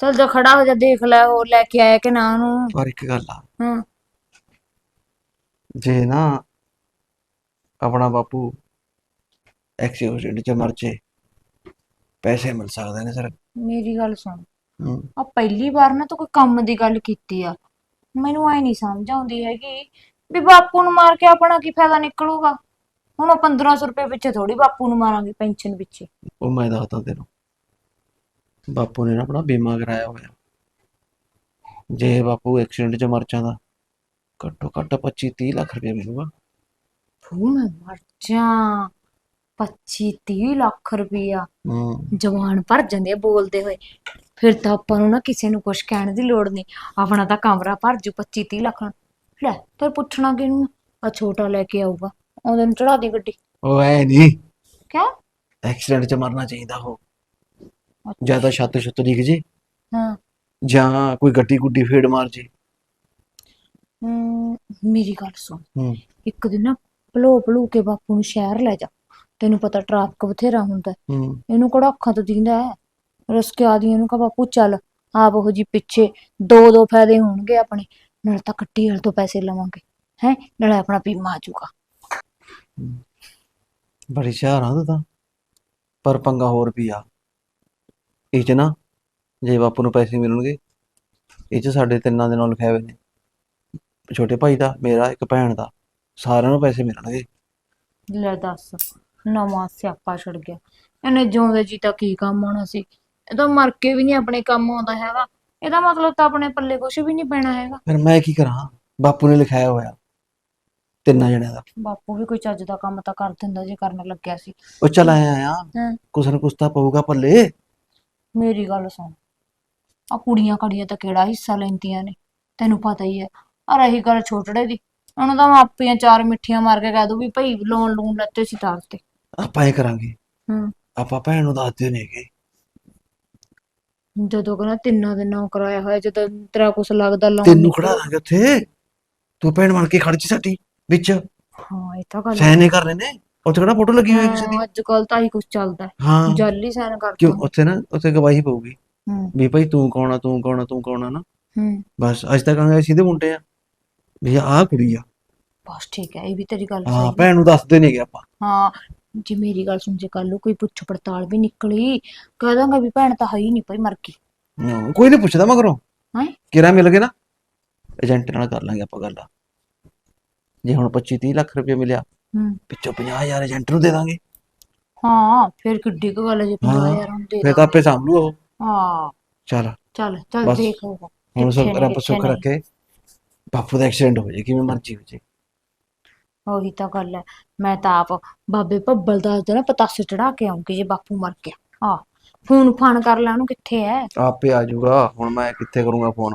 ਚੱਲ ਜਾ ਖੜਾ ਹੋ ਜਾ ਦੇਖ ਲੈ ਹੋਰ ਲੈ ਕੇ ਆਇਆ ਕਿ ਨਾ ਉਹਨੂੰ। ਪਰ ਇੱਕ ਗੱਲ ਆ। ਹਾਂ। ਜੇ ਨਾ ਆਪਣਾ ਬਾਪੂ ਐਕਸੀਡੈਂਟ ਚ ਮਰ ਜੇ ਪੈਸੇ ਮਿਲ ਸਕਦੇ ਨੇ ਸਰ। ਮੇਰੀ ਗੱਲ ਸੁਣ। ਹੂੰ। ਆ ਪਹਿਲੀ ਵਾਰ ਨਾ ਤੂੰ ਕੋਈ ਕੰਮ ਦੀ ਗੱਲ ਕੀਤੀ ਆ। ਮੈਨੂੰ ਐ ਨਹੀਂ ਸਮਝ ਆਉਂਦੀ ਹੈਗੀ ਵੀ ਬਾਪੂ ਨੂੰ ਮਾਰ ਕੇ ਆਪਣਾ ਕੀ ਫਾਇਦਾ ਨਿਕਲੂਗਾ? ਹੁਣ ਉਹ 1500 ਰੁਪਏ ਪਿੱਛੇ ਥੋੜੀ ਬਾਪੂ ਨੂੰ ਮਾਰਾਂਗੇ ਪੈਨਸ਼ਨ ਪਿੱਛੇ। ਉਹ ਮੈਂ ਦੱਸਦਾ ਤੈਨੂੰ। ਬਾਪੂ ਨੇ ਨਾ ਆਪਣਾ ਬੀਮਾ ਕਰਾਇਆ ਹੋਇਆ। ਜੇ ਬਾਪੂ ਐਕਸੀਡੈਂਟ ਚ ਮਰ ਜਾਂਦਾ ਘੱਟੋ ਘੱਟ 25 30 ਲੱਖ ਰੁਪਏ ਮਿਲੂਗਾ। ਫੂ ਮੈਂ ਮਰ ਜਾ। 25 30 ਲੱਖ ਰੁਪਈਆ। ਹੂੰ। ਜਵਾਨ ਭਰ ਜਾਂਦੇ ਆ ਬੋਲਦੇ ਹੋਏ। ਫਿਰ ਤਾਂ ਆਪਾਂ ਨੂੰ ਨਾ ਕਿਸੇ ਨੂੰ ਕੁਝ ਕਹਿਣ ਦੀ ਲੋੜ ਨਹੀਂ। ਆਪਣਾ ਤਾਂ ਕਮਰਾ ਭਰ ਜੂ 25 30 ਲੱਖ ਨਾਲ। ਲੈ ਤੇ ਪੁੱਛਣਾ ਕਿਹਨੂੰ ਆ? ਛੋਟਾ ਲੈ ਕੇ ਆਊਗਾ। ਉਹਦੇ ਨੂੰ ਚੜਾ ਦੇ ਗੱਡੀ। ਉਹ ਐ ਨਹੀਂ। ਕਿਆ? ਐਕਸੀਡੈਂਟ ਚ ਮਰਨਾ ਚਾਹੀਦਾ ਉਹ। ਜਾਂ ਤਾਂ ਛੱਤ ਛੁੱਤ ਡਿੱਗ ਜੇ। ਹਾਂ। ਜਾਂ ਕੋਈ ਗੱਡੀ ਗੁੱਡੀ ਫੇੜ ਮਾਰ ਜੇ। ਹਮ, ਮੇਰੀ ਗੱਲ ਸੁਣ। ਹੂੰ। ਇੱਕ ਦਿਨ ਨਾ ਭਲੋ ਭਲੂ ਕੇ ਬਾਪੂ ਨੂੰ ਸ਼ਹਿਰ ਲੈ ਜਾ। ਤੈਨੂੰ ਪਤਾ ਟ੍ਰੈਫਿਕ ਬਥੇਰਾ ਹੁੰਦਾ ਹੈ। ਹੂੰ। ਇਹਨੂੰ ਕਿਹੜਾ ਅੱਖਾਂ ਤੋਂ ਦਿਖਦਾ ਹੈ? ਰਸਕੇ ਆਦੀ ਇਹਨੂੰ ਕਹ ਬਾਪੂ ਚੱਲ ਆਪ ਉਹ ਜੀ ਪਿੱਛੇ ਦੋ ਦੋ ਫਾਇਦੇ ਹੋਣਗੇ ਆਪਣੇ। ਨਾਲ ਤਾਂ ਕੱਟੀ ਵਾਲ ਤੋਂ ਪੈਸੇ ਲਵਾਂਗੇ ਹੈ? ਨਾਲੇ ਆਪਣਾ ਬੀਮਾ ਆ ਜਾਊਗਾ। ਬੜੀ ਸ਼ਹਿਰ ਆ ਤੂੰ ਤਾਂ। ਪਰ ਪੰਗਾ ਹੋਰ ਵੀ ਆ। ਇਹ ਚ ਨਾ ਜੇ ਬਾਪੂ ਨੂੰ ਪੈਸੇ ਮਿਲਣਗੇ ਇਹ ਚ ਸਾਡੇ ਤਿੰਨਾਂ ਦੇ ਨਾਲ ਲਿਖਿਆ ਹੋਏ ਨੇ ਛੋਟੇ ਭਾਈ ਦਾ ਮੇਰਾ ਇੱਕ ਭੈਣ ਦਾ। ਸਾਰਿਆਂ ਨੂੰ ਪੈਸੇ ਮਿਲਣਗੇ। ਲੈ ਦੱਸ ਨਵਾਂ ਸਿਆਪਾ ਛੜ ਗਿਆ। ਇਹਨੇ ਜਿਉਂਦੇ ਜੀ ਤਾਂ ਕੀ ਕੰਮ ਆਉਣਾ ਸੀ? ਇਹ ਤਾਂ ਮਰ ਕੇ ਵੀ ਨਹੀਂ ਆਪਣੇ ਕੰਮ ਆਉਂਦਾ ਹੈਗਾ। ਇਹਦਾ ਮਤਲਬ ਤਾਂ ਆਪਣੇ ਪੱਲੇ ਕੁਝ ਵੀ ਨਹੀਂ ਪੈਣਾ ਹੈਗਾ। ਫਿਰ ਮੈਂ ਕੀ ਕਰਾਂ? ਬਾਪੂ ਨੇ ਲਿਖਾਇਆ ਹੋਇਆ ਤਿੰਨਾਂ ਜਣਿਆਂ ਦਾ। ਬਾਪੂ ਵੀ ਕੋਈ ਚੱਜ ਦਾ ਕੰਮ ਤਾਂ ਕਰ ਦਿੰਦਾ ਜੇ ਕਰਨ ਲੱਗਿਆ ਸੀ। ਉਹ ਚੱਲ ਆਇਆ ਆ। ਹਾਂ। ਕੁਛ ਨਾ ਕੁਛ ਤਾਂ ਪਊਗਾ ਪੱਲੇ। ਮੇਰੀ ਗੱਲ ਸੁਣ। ਆ ਕੁੜੀਆਂ ਕੜੀਆਂ ਤਾਂ ਕਿਹੜਾ ਹਿੱਸਾ ਲੈਂਦੀਆਂ ਨੇ? ਤੈਨੂੰ ਪਤਾ ਹੀ ਹੈ। ਆ ਰਹੀ ਗੱਲ ਛੋਟੜੇ ਦੀ। ਉਹਨੂੰ ਤਾਂ ਮੈਂ ਆਪੀਆਂ ਚਾਰ ਮਿੱਠੀਆਂ ਮਾਰ ਕੇ ਕਹਿ ਦੂੰ ਵੀ ਭਈ ਲੋਨ ਲੂਨ ਲੱਤੇ ਸੀ ਤਾਰ ਤੇ। ਆਪਾਂ ਇਹ ਕਰਾਂਗੇ। ਹੂੰ। ਆਪਾਂ ਭੈਣ ਨੂੰ ਦੱਸਦੇ ਨੇਗੇ ਜਦੋਂ ਕਹਿੰਦਾ ਤਿੰਨਾਂ ਦਿਨਾਂ ਉਹ ਕਰਾਇਆ ਹੋਇਆ ਜਦੋਂ ਤੇਰਾ ਕੁਛ ਲੱਗਦਾ ਲੋਨ ਤੈਨੂੰ ਖੜਾ ਦਾਂਗੇ ਉੱਥੇ। ਤੂੰ ਭੈਣ ਬਣ ਕੇ ਖੜ ਜੀ ਸਾਡੀ ਵਿੱਚ। ਹਾਂ ਇਹ ਤਾਂ ਗੱਲ ਸੈਨੇ ਕਰਨੇ ਨੇ ਉੱਥੇ ਕਿਹੜਾ ਫੋਟੋ ਲੱਗੀ ਹੋਈ ਹੈ ਕਿਸੇ ਦੀ? ਅੱਜ ਕੱਲ ਤਾਂ ਹੀ ਕੁਝ ਚੱਲਦਾ ਹੈ। ਹਾਂ। ਜਾਲੀ ਸਾਈਨ ਕਰ ਕਿਉਂ? ਉੱਥੇ ਨਾ ਉੱਥੇ ਗਵਾਹੀ ਪਊਗੀ। ਹੂੰ। ਵੀ ਭਾਈ ਤੂੰ ਕੌਣ ਆ ਤੂੰ ਕੌਣ ਆ ਤੂੰ ਕੌਣ ਆ ਨਾ। ਹੂੰ। ਬਸ ਅੱਜ ਤੱਕ ਆਂਗੇ ਸਿੱਧੇ ਮੁੰਡੇ ਆ। ਵੀ ਆਹ ਕੁੜੀ ਆ। ਬਸ ਠੀਕ ਹੈ ਇਹ ਵੀ ਤੇਰੀ ਗੱਲ ਹਾਂ ਸਹੀ ਹੈ। ਭੈਣ ਨੂੰ ਦੱਸਦੇ ਨਹੀਂਗੇ ਆਪਾਂ। ਹਾਂ ਜੇ ਮੇਰੀ ਗੱਲ ਸੁਣ ਜੇ ਕੱਲ ਨੂੰ ਕੋਈ ਪੁੱਛ ਪੜਤਾਲ ਵੀ ਨਿਕਲੀ ਕਹਿ ਦਾਂਗਾ ਵੀ ਭੈਣ ਤਾਂ ਹੈ ਹੀ ਨਹੀਂ ਭਾਈ ਮਰ ਗਈ। ਹਾਂ, ਕੋਈ ਨਹੀਂ ਪੁੱਛਦਾ ਮਗਰੋਂ। ਹੈਂ? ਕਿਰਾ ਮਿਲ ਗਏ ਨਾ? ਏਜੰਟ ਨਾਲ ਕਰ ਲਾਂਗੇ ਆਪਾਂ ਗੱਲ। ਜੇ ਹੁਣ 25 30 ਲੱਖ ਰੁਪਏ ਮਿਲਿਆ ਹੂੰ। ਵਿੱਚੋਂ 50000 ਏਜੰਟ ਨੂੰ ਦੇ ਦਾਂਗੇ। ਹਾਂ ਫਿਰ ਕਿੱਡੀ ਕੁ ਗੱਲ ਹੈ ਜੇ ਹਾਂ, 50000 ਹੁਣ ਦੇ ਫਿਰ ਤਾਂ ਆਪੇ ਸਾਂਭ ਲੂ ਉਹ। ਹਾਂ। ਚੱਲ। ਚੱਲ ਚੱਲ ਬਸ, ਦੇਖ ਲਓ ਹੁਣ ਕਿੱਥੇ ਨੇ, ਰੱਬ ਕਿੱਥੇ ਸੁੱਖ। ਰੱਖੇ। ਬਾਪੂ ਦਾ ਐਕਸੀਡੈਂਟ ਹੋ ਜਾਏ ਕਿਵੇਂ ਮਰਜ਼ੀ ਹੋ ਜਾਏ। ਉਹੀ ਤਾਂ ਗੱਲ ਹੈ। ਮੈਂ ਤਾਂ ਆਪ ਬਾਬੇ ਭੱਬਲ ਦਾ ਨਾ ਪਤਾਸੇ ਚੜਾ ਕੇ ਆਉਂਗੀ ਜੇ ਬਾਪੂ ਮਰ ਗਿਆ। ਆ ਫੋਨ ਫਾਨ ਕਰ ਲੈ ਉਹਨੂੰ ਕਿੱਥੇ ਹੈ ਆਪੇ ਆ ਜਾਊਗਾ ਹੁਣ ਮੈਂ ਕਿੱਥੇ ਕਰੂੰਗਾ ਫੋਨ?